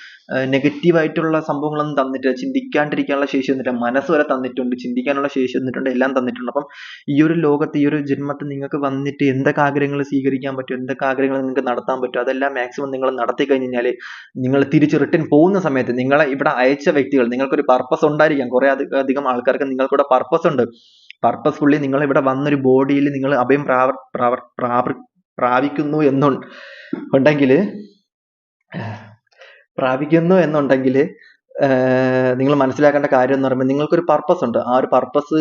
നെഗറ്റീവ് ആയിട്ടുള്ള സംഭവങ്ങളൊന്നും തന്നിട്ടില്ല ചിന്തിക്കാണ്ടിരിക്കാനുള്ള ശേഷി തന്നിട്ടില്ല മനസ്സ് വരെ തന്നിട്ടുണ്ട് ചിന്തിക്കാനുള്ള ശേഷി തന്നിട്ടുണ്ട് എല്ലാം തന്നിട്ടുണ്ട്. അപ്പം ഈ ഒരു ലോകത്ത് ഈ ഒരു ജന്മത്തിൽ നിങ്ങൾക്ക് വന്നിട്ട് എന്തൊക്കെ ആഗ്രഹങ്ങൾ സ്വീകരിക്കാൻ പറ്റും എന്തൊക്കെ ആഗ്രഹങ്ങൾ നിങ്ങൾക്ക് നടത്താൻ പറ്റും അതെല്ലാം മാക്സിമം നിങ്ങൾ നടത്തി കഴിഞ്ഞ് കഴിഞ്ഞാൽ നിങ്ങൾ തിരിച്ച് റിട്ടേൺ പോകുന്ന സമയത്ത് നിങ്ങളെ ഇവിടെ അയച്ച വ്യക്തികൾ നിങ്ങൾക്കൊരു പർപ്പസ് ഉണ്ടായിരിക്കാം. കുറെ അധി- അധികം ആൾക്കാർക്ക് നിങ്ങൾക്കിവിടെ പർപ്പസ് ഉണ്ട്. പർപ്പസ്ഫുള്ളി നിങ്ങൾ ഇവിടെ വന്നൊരു ബോഡിയിൽ നിങ്ങൾ അഭയം പ്രാവർ പ്രാവർ പ്രാവർ പ്രാപിക്കുന്നു എന്നു ഉണ്ടെങ്കിൽ പ്രാപിക്കുന്നു എന്നുണ്ടെങ്കിൽ നിങ്ങൾ മനസ്സിലാക്കേണ്ട കാര്യം എന്ന് പറയുമ്പോൾ നിങ്ങൾക്കൊരു പർപ്പസ് ഉണ്ട്. ആ ഒരു പർപ്പസ്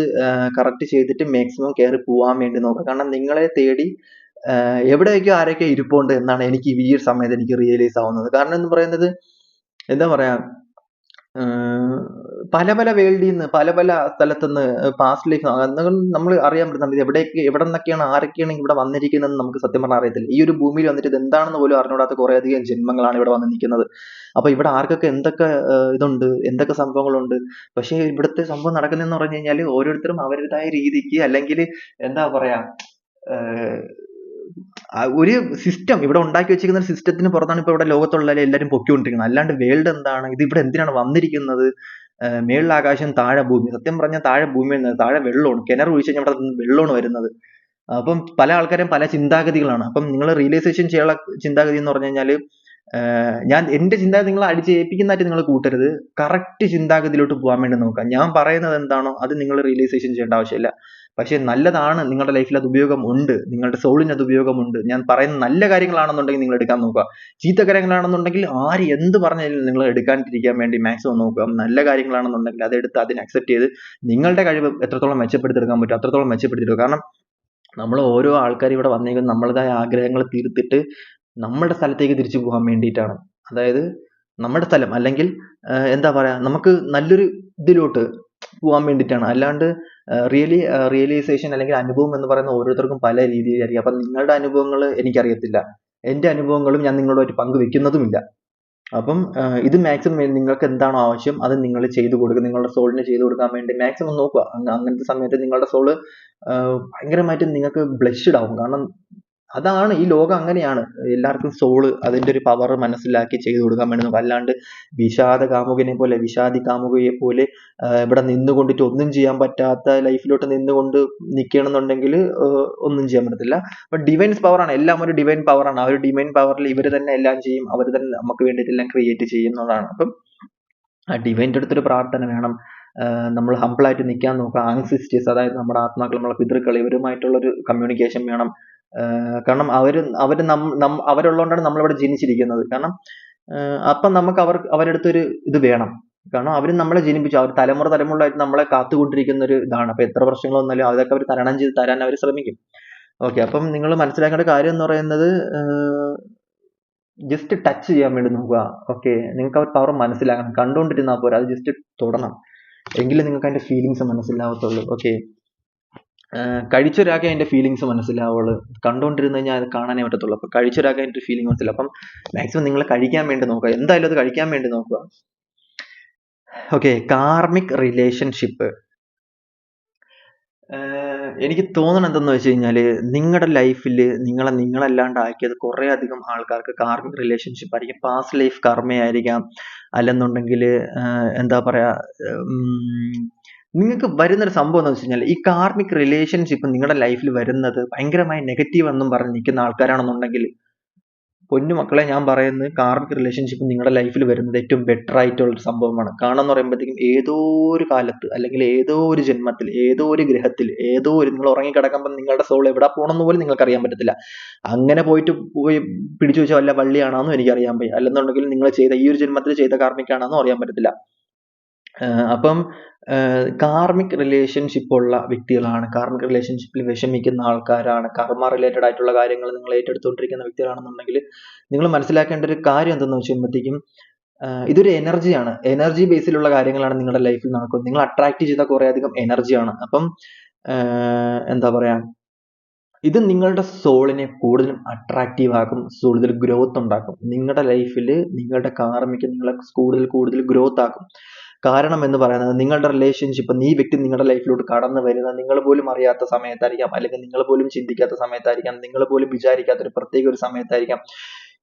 കറക്റ്റ് ചെയ്തിട്ട് മാക്സിമം കയറി പോവാൻ വേണ്ടി നോക്കുക. കാരണം നിങ്ങളെ തേടി എവിടെയൊക്കെയോ ആരൊക്കെ ഇരിപ്പുണ്ട് എന്നാണ് എനിക്ക് ഈ ഒരു സമയത്ത് എനിക്ക് റിയലൈസ് ആവുന്നത്. കാരണം എന്ന് പറയുന്നത് എന്താ പറയാ പല പല വേൾഡിൽ നിന്ന് പല പല സ്ഥലത്തുനിന്ന് പാസ്റ്റ് ലൈഫ് നമ്മൾ അറിയാൻ ഇത് എവിടേക്ക് എവിടെ നിന്നൊക്കെയാണ് ആരൊക്കെയാണ് ഇവിടെ വന്നിരിക്കുന്നതെന്ന് നമുക്ക് സത്യം പറഞ്ഞാൽ അറിയത്തില്ല. ഈ ഒരു ഭൂമിയിൽ വന്നിട്ട് ഇത് എന്താണെന്ന് പോലും അറിഞ്ഞുകൂടാത്ത കുറേ അധികം ജന്മങ്ങളാണ് ഇവിടെ വന്ന് നിൽക്കുന്നത്. അപ്പൊ ഇവിടെ ആർക്കൊക്കെ എന്തൊക്കെ ഇതുണ്ട് എന്തൊക്കെ സംഭവങ്ങളുണ്ട്? പക്ഷേ ഇവിടുത്തെ സംഭവം നടക്കുന്നതെന്ന് പറഞ്ഞു കഴിഞ്ഞാൽ ഓരോരുത്തരും അവരുടേതായ രീതിക്ക് അല്ലെങ്കിൽ എന്താ പറയാ ഒരു സിസ്റ്റം ഇവിടെ ഉണ്ടാക്കി വെച്ചിരിക്കുന്ന ഒരു സിസ്റ്റത്തിന് പുറത്താണ് ഇപ്പൊ ഇവിടെ ലോകത്തുള്ള എല്ലാവരും പൊക്കിക്കൊണ്ടിരിക്കുന്നത് അല്ലാണ്ട് വേൾഡ് എന്താണ്? ഇത് ഇവിടെ എന്തിനാണ് വന്നിരിക്കുന്നത്? മേളിൽ ആകാശം താഴെ ഭൂമി. സത്യം പറഞ്ഞാൽ താഴെ ഭൂമി എന്നത് താഴെ വെള്ളമാണ്. കിണർ ഒഴിച്ച് കഴിഞ്ഞാൽ അവിടെ വെള്ളമാണ് വരുന്നത്. അപ്പം പല ആൾക്കാരും പല ചിന്താഗതികളാണ്. അപ്പം നിങ്ങൾ റിയലൈസേഷൻ ചെയ്യാനുള്ള ചിന്താഗതി എന്ന് പറഞ്ഞു കഴിഞ്ഞാൽ ഞാൻ എന്റെ ചിന്താഗതി നിങ്ങളെ അടിച്ചേൽപ്പിക്കുന്നതായിട്ട് നിങ്ങൾ കൂട്ടരുത്. കറക്റ്റ് ചിന്താഗതിയിലോട്ട് പോകാൻ വേണ്ടി നോക്കാം ഞാൻ പറയുന്നത് എന്താണോ അത് നിങ്ങൾ റിയലൈസേഷൻ ചെയ്യേണ്ട ആവശ്യമില്ല. പക്ഷെ നല്ലതാണ് നിങ്ങളുടെ ലൈഫിൽ അത് ഉപയോഗം ഉണ്ട്. നിങ്ങളുടെ സോളിന് അത് ഉപയോഗമുണ്ട് ഞാൻ പറയുന്ന നല്ല കാര്യങ്ങളാണെന്നുണ്ടെങ്കിൽ നിങ്ങൾ എടുക്കാൻ നോക്കുക. ചീത്ത കാര്യങ്ങളാണെന്നുണ്ടെങ്കിൽ ആര് എന്ത് പറഞ്ഞാലും നിങ്ങൾ എടുക്കാണ്ടിരിക്കാൻ വേണ്ടി മാക്സിമം നോക്കുക. നല്ല കാര്യങ്ങളാണെന്നുണ്ടെങ്കിൽ അതെടുത്ത് അതിനെ അക്സെപ്റ്റ് ചെയ്ത് നിങ്ങളുടെ കഴിവ് എത്രത്തോളം മെച്ചപ്പെടുത്തിയെടുക്കാൻ പറ്റും അത്രത്തോളം മെച്ചപ്പെടുത്തിയെടുക്കുക. കാരണം നമ്മൾ ഓരോ ആൾക്കാർ ഇവിടെ വന്നേക്കുന്നത് നമ്മളുടേതായ ആഗ്രഹങ്ങൾ തീർത്തിട്ട് നമ്മുടെ സ്ഥലത്തേക്ക് തിരിച്ചു പോകാൻ വേണ്ടിയിട്ടാണ്. അതായത് നമ്മുടെ സ്ഥലം അല്ലെങ്കിൽ എന്താ പറയാ നമുക്ക് നല്ലൊരു ഇതിലോട്ട് പോകാൻ വേണ്ടിയിട്ടാണ്. അല്ലാണ്ട് റിയലി റിയലൈസേഷൻ അല്ലെങ്കിൽ അനുഭവം എന്ന് പറയുന്ന ഓരോരുത്തർക്കും പല രീതിയിലായിരിക്കും. അപ്പം നിങ്ങളുടെ അനുഭവങ്ങൾ എനിക്കറിയത്തില്ല. എന്റെ അനുഭവങ്ങളും ഞാൻ നിങ്ങളോട് പങ്കുവെക്കുന്നതുമില്ല അപ്പം ഇത് മാക്സിമം നിങ്ങൾക്ക് എന്താണോ ആവശ്യം അത് നിങ്ങൾ ചെയ്തു കൊടുക്കുക. നിങ്ങളുടെ സോളിന് ചെയ്തു കൊടുക്കാൻ വേണ്ടി മാക്സിമം നോക്കുക. അങ്ങനത്തെ സമയത്ത് നിങ്ങളുടെ സോൾ ഭയങ്കരമായിട്ട് നിങ്ങൾക്ക് ബ്ലഷ്ഡ് ആവും. കാരണം അതാണ് ഈ ലോകം അങ്ങനെയാണ്. എല്ലാവർക്കും സോൾ അതിന്റെ ഒരു പവർ മനസ്സിലാക്കി ചെയ്തു കൊടുക്കാൻ വേണ്ടി അല്ലാണ്ട് വിഷാദ കാമുകനെ പോലെ വിഷാദി കാമുകയെ പോലെ ഇവിടെ നിന്നുകൊണ്ടിട്ട് ഒന്നും ചെയ്യാൻ പറ്റാത്ത ലൈഫിലോട്ട് നിന്നുകൊണ്ട് നിൽക്കണമെന്നുണ്ടെങ്കിൽ ഒന്നും ചെയ്യാൻ പറ്റത്തില്ല. അപ്പം ഡിവൈൻസ് പവറാണ് എല്ലാം ഒരു ഡിവൈൻ പവറാണ് ആ ഒരു ഡിവൈൻ പവറിൽ ഇവർ തന്നെ എല്ലാം ചെയ്യും. അവർ തന്നെ നമുക്ക് വേണ്ടിയിട്ട് എല്ലാം ക്രിയേറ്റ് ചെയ്യുന്നതാണ് അപ്പം ആ ഡിവൈന്റെ അടുത്തൊരു പ്രാർത്ഥന വേണം. നമ്മൾ ഹംപിളായിട്ട് നിൽക്കാൻ നോക്കുക. ആങ്സിസ്റ്റേഴ്സ് അതായത് നമ്മുടെ ആത്മാക്കൾ നമ്മുടെ പിതൃക്കൾ ഇവരുമായിട്ടുള്ളൊരു കമ്മ്യൂണിക്കേഷൻ വേണം. കാരണം നം നം അവരുള്ളതുകൊണ്ടാണ് നമ്മളിവിടെ ജനിച്ചിരിക്കുന്നത്. കാരണം അപ്പം നമുക്ക് അവർ അവരുടെ അടുത്ത് ഒരു ഇത് വേണം. കാരണം അവർ നമ്മളെ ജനിപ്പിച്ചു. അവർ തലമുറ തലമുറയായിട്ട് നമ്മളെ കാത്തുകൊണ്ടിരിക്കുന്ന ഒരു ഇതാണ്. അപ്പൊ എത്ര പ്രശ്നങ്ങൾ വന്നാലും അതൊക്കെ അവർ തരണം ചെയ്ത് തരാൻ അവർ ശ്രമിക്കും. ഓക്കെ അപ്പം നിങ്ങൾ മനസ്സിലാക്കേണ്ട കാര്യം എന്ന് പറയുന്നത് ജസ്റ്റ് ടച്ച് ചെയ്യാൻ വേണ്ടി നോക്കുക. ഓക്കെ നിങ്ങൾക്ക് ആ പവർ മനസ്സിലാകണം. കണ്ടുകൊണ്ടിരുന്നാൽ പോരാ അത് ജസ്റ്റ് തൊടണം. എങ്കിലേ നിങ്ങൾക്ക് അതിന്റെ ഫീലിങ്സ് മനസ്സിലാവത്തുള്ളൂ. okay ആഹ് കഴിച്ച ഫീലിങ്സ് മനസ്സിലാവുള്ളൂ. കണ്ടുകൊണ്ടിരുന്ന് കഴിഞ്ഞാൽ അത് കാണാനേ പറ്റത്തുള്ളൂ. അപ്പൊ കഴിച്ച ഒരാൾക്ക് അതിന്റെ feeling മനസ്സിലാവും. അപ്പം മാക്സിമം നിങ്ങൾ കഴിക്കാൻ വേണ്ടി നോക്കുക. എന്തായാലും അത് കഴിക്കാൻ വേണ്ടി നോക്കുക. ഓക്കെ കാർമിക് റിലേഷൻഷിപ്പ് എനിക്ക് തോന്നുന്നത് എന്തെന്ന് വെച്ച് കഴിഞ്ഞാൽ നിങ്ങളുടെ ലൈഫിൽ നിങ്ങളെ നിങ്ങളല്ലാണ്ട് ആക്കിയത് കുറേ അധികം ആൾക്കാർക്ക് കാർമിക് റിലേഷൻഷിപ്പ് ആയിരിക്കും പാസ്റ്റ് ലൈഫ് കർമ്മയായിരിക്കാം അല്ലെന്നുണ്ടെങ്കിൽ എന്താ പറയാ ഉം നിങ്ങൾക്ക് വരുന്ന ഒരു സംഭവം എന്ന് വെച്ച് കഴിഞ്ഞാൽ ഈ കാർമിക് റിലേഷൻഷിപ്പ് നിങ്ങളുടെ ലൈഫിൽ വരുന്നത് ഭയങ്കരമായി നെഗറ്റീവ് എന്നും പറഞ്ഞ് നിൽക്കുന്ന ആൾക്കാരാണെന്നുണ്ടെങ്കിൽ പൊന്നു മക്കളെ ഞാൻ പറയുന്നത് കാർമിക് റിലേഷൻഷിപ്പ് നിങ്ങളുടെ ലൈഫിൽ വരുന്നത് ഏറ്റവും ബെറ്റർ ആയിട്ടുള്ള ഒരു സംഭവമാണ്. കാരണം എന്ന് പറയുമ്പോഴത്തേക്കും ഏതോ ഒരു കാലത്ത് അല്ലെങ്കിൽ ഏതോ ഒരു ജന്മത്തിൽ ഏതോ ഒരു ഗ്രഹത്തിൽ ഏതോ ഒരു നിങ്ങൾ ഉറങ്ങിക്കിടക്കുമ്പോൾ നിങ്ങളുടെ സോൾ എവിടെ പോകണമെന്ന് പോലും നിങ്ങൾക്ക് അറിയാൻ പറ്റത്തില്ല. അങ്ങനെ പോയിട്ട് പോയി പിടിച്ചു വെച്ച വല്ല വള്ളിയാണെന്നും എനിക്ക് അറിയാൻ വയ്യ. അല്ലെന്നുണ്ടെങ്കിൽ നിങ്ങൾ ചെയ്ത ഈ ഒരു ജന്മത്തിൽ ചെയ്ത കാർമിക്കാണെന്നും അറിയാൻ പറ്റത്തില്ല. അപ്പം ആഹ് റിലേഷൻഷിപ്പ് ഉള്ള വ്യക്തികളാണ്. കാർമിക് റിലേഷൻഷിപ്പിൽ വിഷമിക്കുന്ന ആൾക്കാരാണ്. കർമ്മ റിലേറ്റഡ് ആയിട്ടുള്ള കാര്യങ്ങൾ നിങ്ങൾ ഏറ്റെടുത്തുകൊണ്ടിരിക്കുന്ന വ്യക്തികളാണെന്നുണ്ടെങ്കിൽ നിങ്ങൾ മനസ്സിലാക്കേണ്ട ഒരു കാര്യം എന്തെന്ന് വെച്ച് കഴിയുമ്പോഴത്തേക്കും ഇതൊരു എനർജിയാണ് എനർജി ബേസിലുള്ള കാര്യങ്ങളാണ് നിങ്ങളുടെ ലൈഫിൽ നടക്കുന്നത്. നിങ്ങൾ അട്രാക്ട് ചെയ്ത കുറേ അധികം എനർജിയാണ് അപ്പം എന്താ പറയാ ഇത് നിങ്ങളുടെ സോളിനെ കൂടുതലും അട്രാക്റ്റീവ് ആക്കും കൂടുതൽ ഗ്രോത്ത് ഉണ്ടാക്കും. നിങ്ങളുടെ ലൈഫിൽ നിങ്ങളുടെ കാർമിക്ക് നിങ്ങളെ കൂടുതൽ കൂടുതൽ ഗ്രോത്ത് ആക്കും. കാരണം എന്ന് പറയുന്നത് നിങ്ങളുടെ റിലേഷൻഷിപ്പ് നീ വ്യക്തി നിങ്ങളുടെ ലൈഫിലോട്ട് ലോട്ട് കടന്നു വരുന്നത് നിങ്ങൾ പോലും അറിയാത്ത സമയത്തായിരിക്കാം അല്ലെങ്കിൽ നിങ്ങൾ പോലും ചിന്തിക്കാത്ത സമയത്തായിരിക്കാം നിങ്ങൾ പോലും വിചാരിക്കാത്ത ഒരു പ്രത്യേക ഒരു സമയത്തായിരിക്കാം.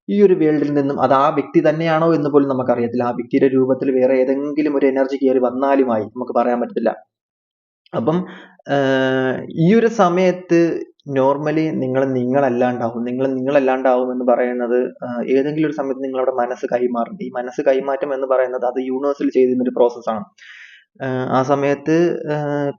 ഈ ഒരു വേൾഡിൽ നിന്നും അത് ആ വ്യക്തി തന്നെയാണോ എന്ന് പോലും നമുക്കറിയത്തില്ല. ആ വ്യക്തിയുടെ രൂപത്തിൽ വേറെ ഏതെങ്കിലും ഒരു എനർജി കയറി വന്നാലുമായി നമുക്ക് പറയാൻ പറ്റത്തില്ല. അപ്പം ഈ ഒരു സമയത്ത് normally നിങ്ങൾ നിങ്ങളല്ലാണ്ടാവും. നിങ്ങൾ നിങ്ങളല്ലാണ്ടാവും എന്ന് പറയുന്നത് ഏതെങ്കിലും ഒരു സമയത്ത് നിങ്ങളുടെ മനസ്സ് കൈമാറും ഈ മനസ്സ് കൈമാറ്റം എന്ന് പറയുന്നത് അത് യൂണിവേഴ്സിൽ ചെയ്യുന്ന ഒരു പ്രോസസ്സാണ് ആ സമയത്ത്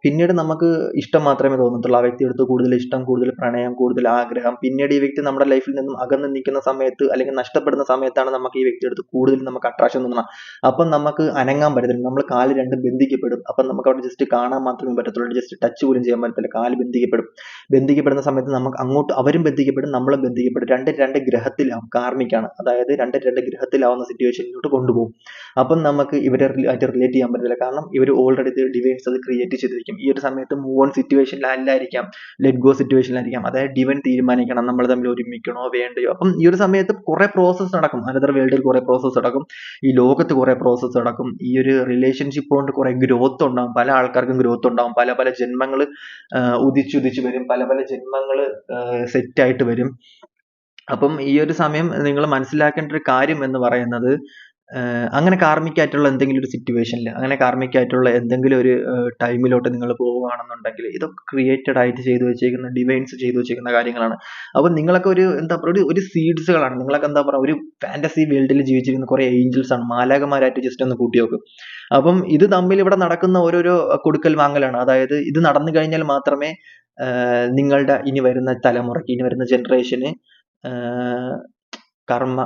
പിന്നീട് നമുക്ക് ഇഷ്ടം മാത്രമേ തോന്നത്തുള്ളൂ. ആ വ്യക്തിയോട് കൂടുതൽ ഇഷ്ടം കൂടുതൽ പ്രണയം കൂടുതൽ ആഗ്രഹം. പിന്നീട് ഈ വ്യക്തി നമ്മുടെ ലൈഫിൽ നിന്നും അകന്ന് നിൽക്കുന്ന സമയത്ത് അല്ലെങ്കിൽ നഷ്ടപ്പെടുന്ന സമയത്താണ് നമുക്ക് ഈ വ്യക്തിയെടുത്ത് കൂടുതൽ നമുക്ക് അട്രാക്ഷൻ തോന്നുന്നത് അപ്പം നമുക്ക് അനങ്ങാൻ പറ്റത്തില്ല. നമ്മൾ കാൽ രണ്ടും ബന്ധിക്കപ്പെടും. അപ്പം നമുക്ക് അവിടെ ജസ്റ്റ് കാണാൻ മാത്രമേ പറ്റത്തുള്ളൂ. ജസ്റ്റ് ടച്ച് പോലും ചെയ്യാൻ പറ്റത്തില്ല. കാൽ ബന്ധിക്കപ്പെടും. ബന്ധിക്കപ്പെടുന്ന സമയത്ത് നമുക്ക് അങ്ങോട്ട് അവരും ബന്ധിക്കപ്പെടും നമ്മളും ബന്ധിക്കപ്പെടും. രണ്ട് രണ്ട് ഗ്രഹത്തിലാവും കാർമിക്കാണ് അതായത് രണ്ട് രണ്ട് ഗ്രഹത്തിലാവുന്ന സിറ്റുവേഷനിലോട്ട് കൊണ്ടുപോകും. അപ്പം നമുക്ക് ഇവരെ ആയിട്ട് റിലേറ്റ് ചെയ്യാൻ പറ്റത്തില്ല. കാരണം ഇവർ ഓൾറെഡി ഡിവൈൻസ് അത് ക്രിയേറ്റ് ചെയ്തിരിക്കും. ഈ ഒരു സമയത്ത് മൂവ് ഓൺ സിറ്റുവേഷനിലല്ലായിരിക്കാം ലെറ്റ് ഗോ സിറ്റുവേഷനിലായിരിക്കാം അതായത് ഡിവൻ തീരുമാനിക്കണം നമ്മൾ തമ്മിൽ ഒരുമിക്കണോ വേണ്ടയോ. അപ്പം ഈ ഒരു സമയത്ത് കുറെ പ്രോസസ്സ് നടക്കും. അനദർ വേൾഡിൽ കുറെ പ്രോസസ്സ് നടക്കും. ഈ ലോകത്ത് കുറെ പ്രോസസ്സ് നടക്കും. ഈ ഒരു റിലേഷൻഷിപ്പ് കൊണ്ട് കുറെ ഗ്രോത്ത് ഉണ്ടാവും. പല ആൾക്കാർക്കും ഗ്രോത്ത് ഉണ്ടാവും. പല പല ജന്മങ്ങൾ ഉദിച്ചുദിച്ച് വരും. പല പല ജന്മങ്ങൾ സെറ്റായിട്ട് വരും. അപ്പം ഈ ഒരു സമയം നിങ്ങൾ മനസ്സിലാക്കേണ്ട ഒരു കാര്യം എന്ന് പറയുന്നത് അങ്ങനെ ആയിട്ടുള്ള എന്തെങ്കിലും ഒരു സിറ്റുവേഷനിൽ അങ്ങനെ ആയിട്ടുള്ള എന്തെങ്കിലും ഒരു ടൈമിലോട്ട് നിങ്ങൾ പോവുകയാണെന്നുണ്ടെങ്കിൽ ഇതൊക്കെ ക്രിയേറ്റഡ് ആയിട്ട് ചെയ്തു വെച്ചേക്കുന്ന ഡിവൈൻസ് ചെയ്തു വെച്ചേക്കുന്ന കാര്യങ്ങളാണ്. അപ്പോൾ നിങ്ങളൊക്കെ ഒരു എന്താ പറയുക ഒരു ഒരു സീഡ്സുകളാണ് നിങ്ങളൊക്കെ എന്താ പറയുക ഒരു ഫാന്റസി വേൾഡിൽ ജീവിച്ചിരിക്കുന്ന കുറേ ഏഞ്ചൽസ് ആണ്. മാലാകമാരായിട്ട് ജസ്റ്റ് ഒന്ന് കൂട്ടി നോക്കും. അപ്പം ഇത് തമ്മിൽ ഇവിടെ നടക്കുന്ന ഓരോരോ കൊടുക്കൽ വാങ്ങലാണ്. അതായത് ഇത് നടന്നു കഴിഞ്ഞാൽ മാത്രമേ നിങ്ങളുടെ ഇനി വരുന്ന തലമുറയ്ക്ക് ഇനി വരുന്ന ജനറേഷന് കർമ്മ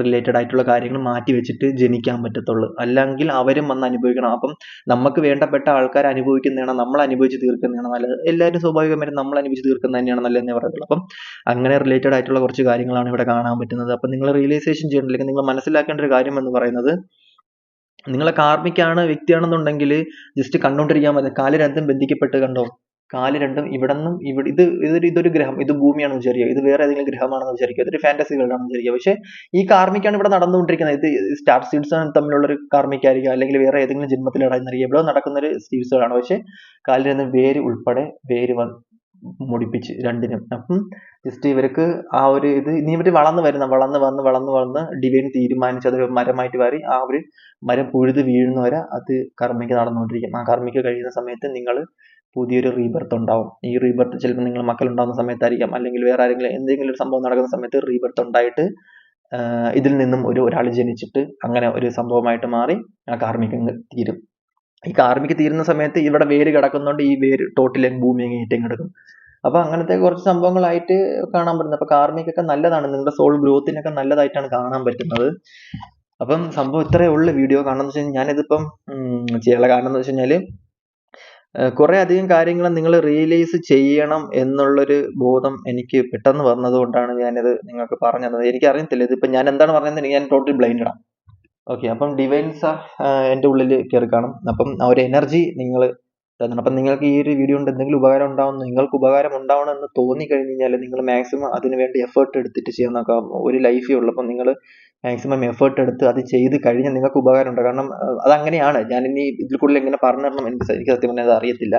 റിലേറ്റഡ് ആയിട്ടുള്ള കാര്യങ്ങൾ മാറ്റി വെച്ചിട്ട് ജനിക്കാൻ പറ്റത്തുള്ളൂ. അല്ലെങ്കിൽ അവരും വന്ന് അനുഭവിക്കണം. അപ്പം നമുക്ക് വേണ്ടപ്പെട്ട ആൾക്കാർ അനുഭവിക്കുന്നതാണ് നമ്മൾ അനുഭവിച്ച് തീർക്കുന്നതാണ് നല്ലത്. എല്ലാവരും സ്വാഭാവികമായിട്ടും നമ്മൾ അനുഭവിച്ച് തീർക്കുന്നത് തന്നെയാണ് നല്ലതെന്നേ പറയുള്ളൂ അപ്പം അങ്ങനെ റിലേറ്റഡ് ആയിട്ടുള്ള കുറച്ച് കാര്യങ്ങളാണ് ഇവിടെ കാണാൻ പറ്റുന്നത്. അപ്പം നിങ്ങൾ റിയലൈസേഷൻ ചെയ്യണമെങ്കിൽ നിങ്ങൾ മനസ്സിലാക്കേണ്ട ഒരു കാര്യം എന്ന് പറയുന്നത് നിങ്ങളെ കാർമ്മിക്കാണ് വ്യക്തിയാണെന്നുണ്ടെങ്കിൽ ജസ്റ്റ് കണ്ടുകൊണ്ടിരിക്കാൻ മതി. കാൽ രണ്ടും ബന്ധിക്കപ്പെട്ട് കണ്ടോ? കാൽ രണ്ടും ഇവിടെ നിന്നും ഇവിടെ ഇത് ഇതൊരു ഇതൊരു ഗ്രഹം ഇത് ഭൂമിയാണ് വിചാരിക്കുക ഇത് വേറെ ഏതെങ്കിലും ഗ്രഹമാണെന്ന് വിചാരിക്കുക ഇതൊരു ഫാന്റസി വേൾഡ് ആണെന്ന് വിചാരിക്കുക. പക്ഷേ ഈ കാർമിക്കാണ് ഇവിടെ നടന്നുകൊണ്ടിരിക്കുന്നത്. ഇത് സ്റ്റാർ സീഡ്സ് തമ്മിലുള്ള ഒരു കാർമിക്കായിരിക്കും അല്ലെങ്കിൽ വേറെ ഏതെങ്കിലും ജന്മത്തിലാണെന്നറിയാം ഇവിടെ നടക്കുന്ന ഒരു സീഡ്സുകളാണ് പക്ഷെ കാലിൽ നിന്ന് വേര് ഉൾപ്പെടെ വേര് വന്ന് മുടിപ്പിച്ച് രണ്ടിനും. അപ്പം ജസ്റ്റ് ഇവർക്ക് ആ ഒരു ഇത് ഇനി ഇവർ വളർന്നു വരുന്ന വളർന്ന് വന്ന് വളർന്ന് വന്ന് ഡിവൈൻ തീരുമാനിച്ച് അത് മരമായിട്ട് മാറി ആ ഒരു മരം പുഴുത് വീഴുന്നവരെ അത് കർമ്മിക്ക് നടന്നുകൊണ്ടിരിക്കും. ആ കർമ്മിക്ക് കഴിയുന്ന സമയത്ത് നിങ്ങൾ പുതിയൊരു റീബർത്ത് ഉണ്ടാവും. ഈ റീബർത്ത് ചിലപ്പോൾ നിങ്ങൾ മക്കൾ ഉണ്ടാകുന്ന സമയത്തായിരിക്കാം. അല്ലെങ്കിൽ വേറെ ആരെങ്കിലും എന്തെങ്കിലും ഒരു സംഭവം നടക്കുന്ന സമയത്ത് റീബർത്ത് ഉണ്ടായിട്ട് ഇതിൽ നിന്നും ഒരു ഒരാൾ ജനിച്ചിട്ട് അങ്ങനെ ഒരു സംഭവമായിട്ട് മാറി ആ കാർമിക് തീരും. ഈ കാർമിക തീരുന്ന സമയത്ത് ഇവിടെ വേര് കിടക്കുന്നതുകൊണ്ട് ഈ വേര് ടോട്ടൽ ഭൂമി അങ്ങ് കിടക്കും. അപ്പൊ അങ്ങനത്തെ കുറച്ച് സംഭവങ്ങളായിട്ട് കാണാൻ പറ്റുന്നത്. അപ്പൊ കാർമികൊക്കെ നല്ലതാണ്. നിങ്ങളുടെ സോൾ ഗ്രോത്തിനൊക്കെ നല്ലതായിട്ടാണ് കാണാൻ പറ്റുന്നത്. അപ്പം സംഭവം ഇത്രയേ ഉള്ളൂ വീഡിയോ കാണാന്ന് എന്ന് വെച്ച് കഴിഞ്ഞാൽ ഞാനിതിപ്പം ചെയ്യാനുള്ള കാരണം എന്ന് വെച്ച് കഴിഞ്ഞാൽ കുറെ അധികം കാര്യങ്ങൾ നിങ്ങൾ റിയലൈസ് ചെയ്യണം എന്നുള്ളൊരു ബോധം എനിക്ക് പെട്ടെന്ന് വന്നത് കൊണ്ടാണ് ഞാനിത് നിങ്ങൾക്ക് പറഞ്ഞു തന്നത് എനിക്ക് അറിയത്തില്ല ഇതിപ്പോ ഞാൻ എന്താണ് പറഞ്ഞത് ഞാൻ ടോട്ടൽ ബ്ലൈൻഡ് ആണ്. ഓക്കെ അപ്പം ഡിവൈൻസ് എന്റെ ഉള്ളിൽ കയറി കാണും. അപ്പം ആ ഒരു എനർജി നിങ്ങൾ തരണം. അപ്പം നിങ്ങൾക്ക് ഈ ഒരു വീഡിയോ കൊണ്ട് എന്തെങ്കിലും ഉപകാരം ഉണ്ടാവും നിങ്ങൾക്ക് ഉപകാരം ഉണ്ടാവണം എന്ന് തോന്നി കഴിഞ്ഞ് കഴിഞ്ഞാൽ നിങ്ങൾ മാക്സിമം അതിന് വേണ്ടി എഫേർട്ട് എടുത്തിട്ട് ചെയ്യാൻ നോക്കാം. ഒരു ലൈഫേ ഉള്ളൂ അപ്പം നിങ്ങൾ മാക്സിമം എഫേർട്ട് എടുത്ത് അത് ചെയ്ത് കഴിഞ്ഞാൽ നിങ്ങൾക്ക് ഉപകാരം ഉണ്ട് കാരണം അത് അതങ്ങനെയാണ്. ഞാൻ ഇനി ഇതിൽ കൂടുതൽ എങ്ങനെ പറഞ്ഞു തരണം എനിക്ക് എനിക്ക് സത്യം പറഞ്ഞാൽ അത് അറിയത്തില്ല.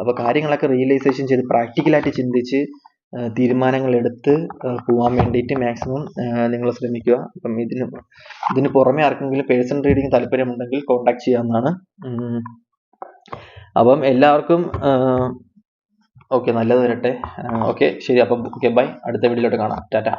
അപ്പോൾ കാര്യങ്ങളൊക്കെ റിയലൈസേഷൻ ചെയ്ത് പ്രാക്ടിക്കലായിട്ട് ചിന്തിച്ച് തീരുമാനങ്ങൾ എടുത്ത് പോകാൻ വേണ്ടിയിട്ട് മാക്സിമം നിങ്ങൾ ശ്രമിക്കുക. അപ്പം ഇതിന് ഇതിന് പുറമെ ആർക്കെങ്കിലും പേഴ്സൺ റീഡിങ് താല്പര്യമുണ്ടെങ്കിൽ കോൺടാക്ട് ചെയ്യാവുന്നതാണ്. അപ്പം എല്ലാവർക്കും ഓക്കെ നല്ലത് വരട്ടെ. ഓക്കെ ശരി. അപ്പം ഓക്കെ ബൈ. അടുത്ത വീഡിയോയിലോട്ട് കാണാം. ടാറ്റ.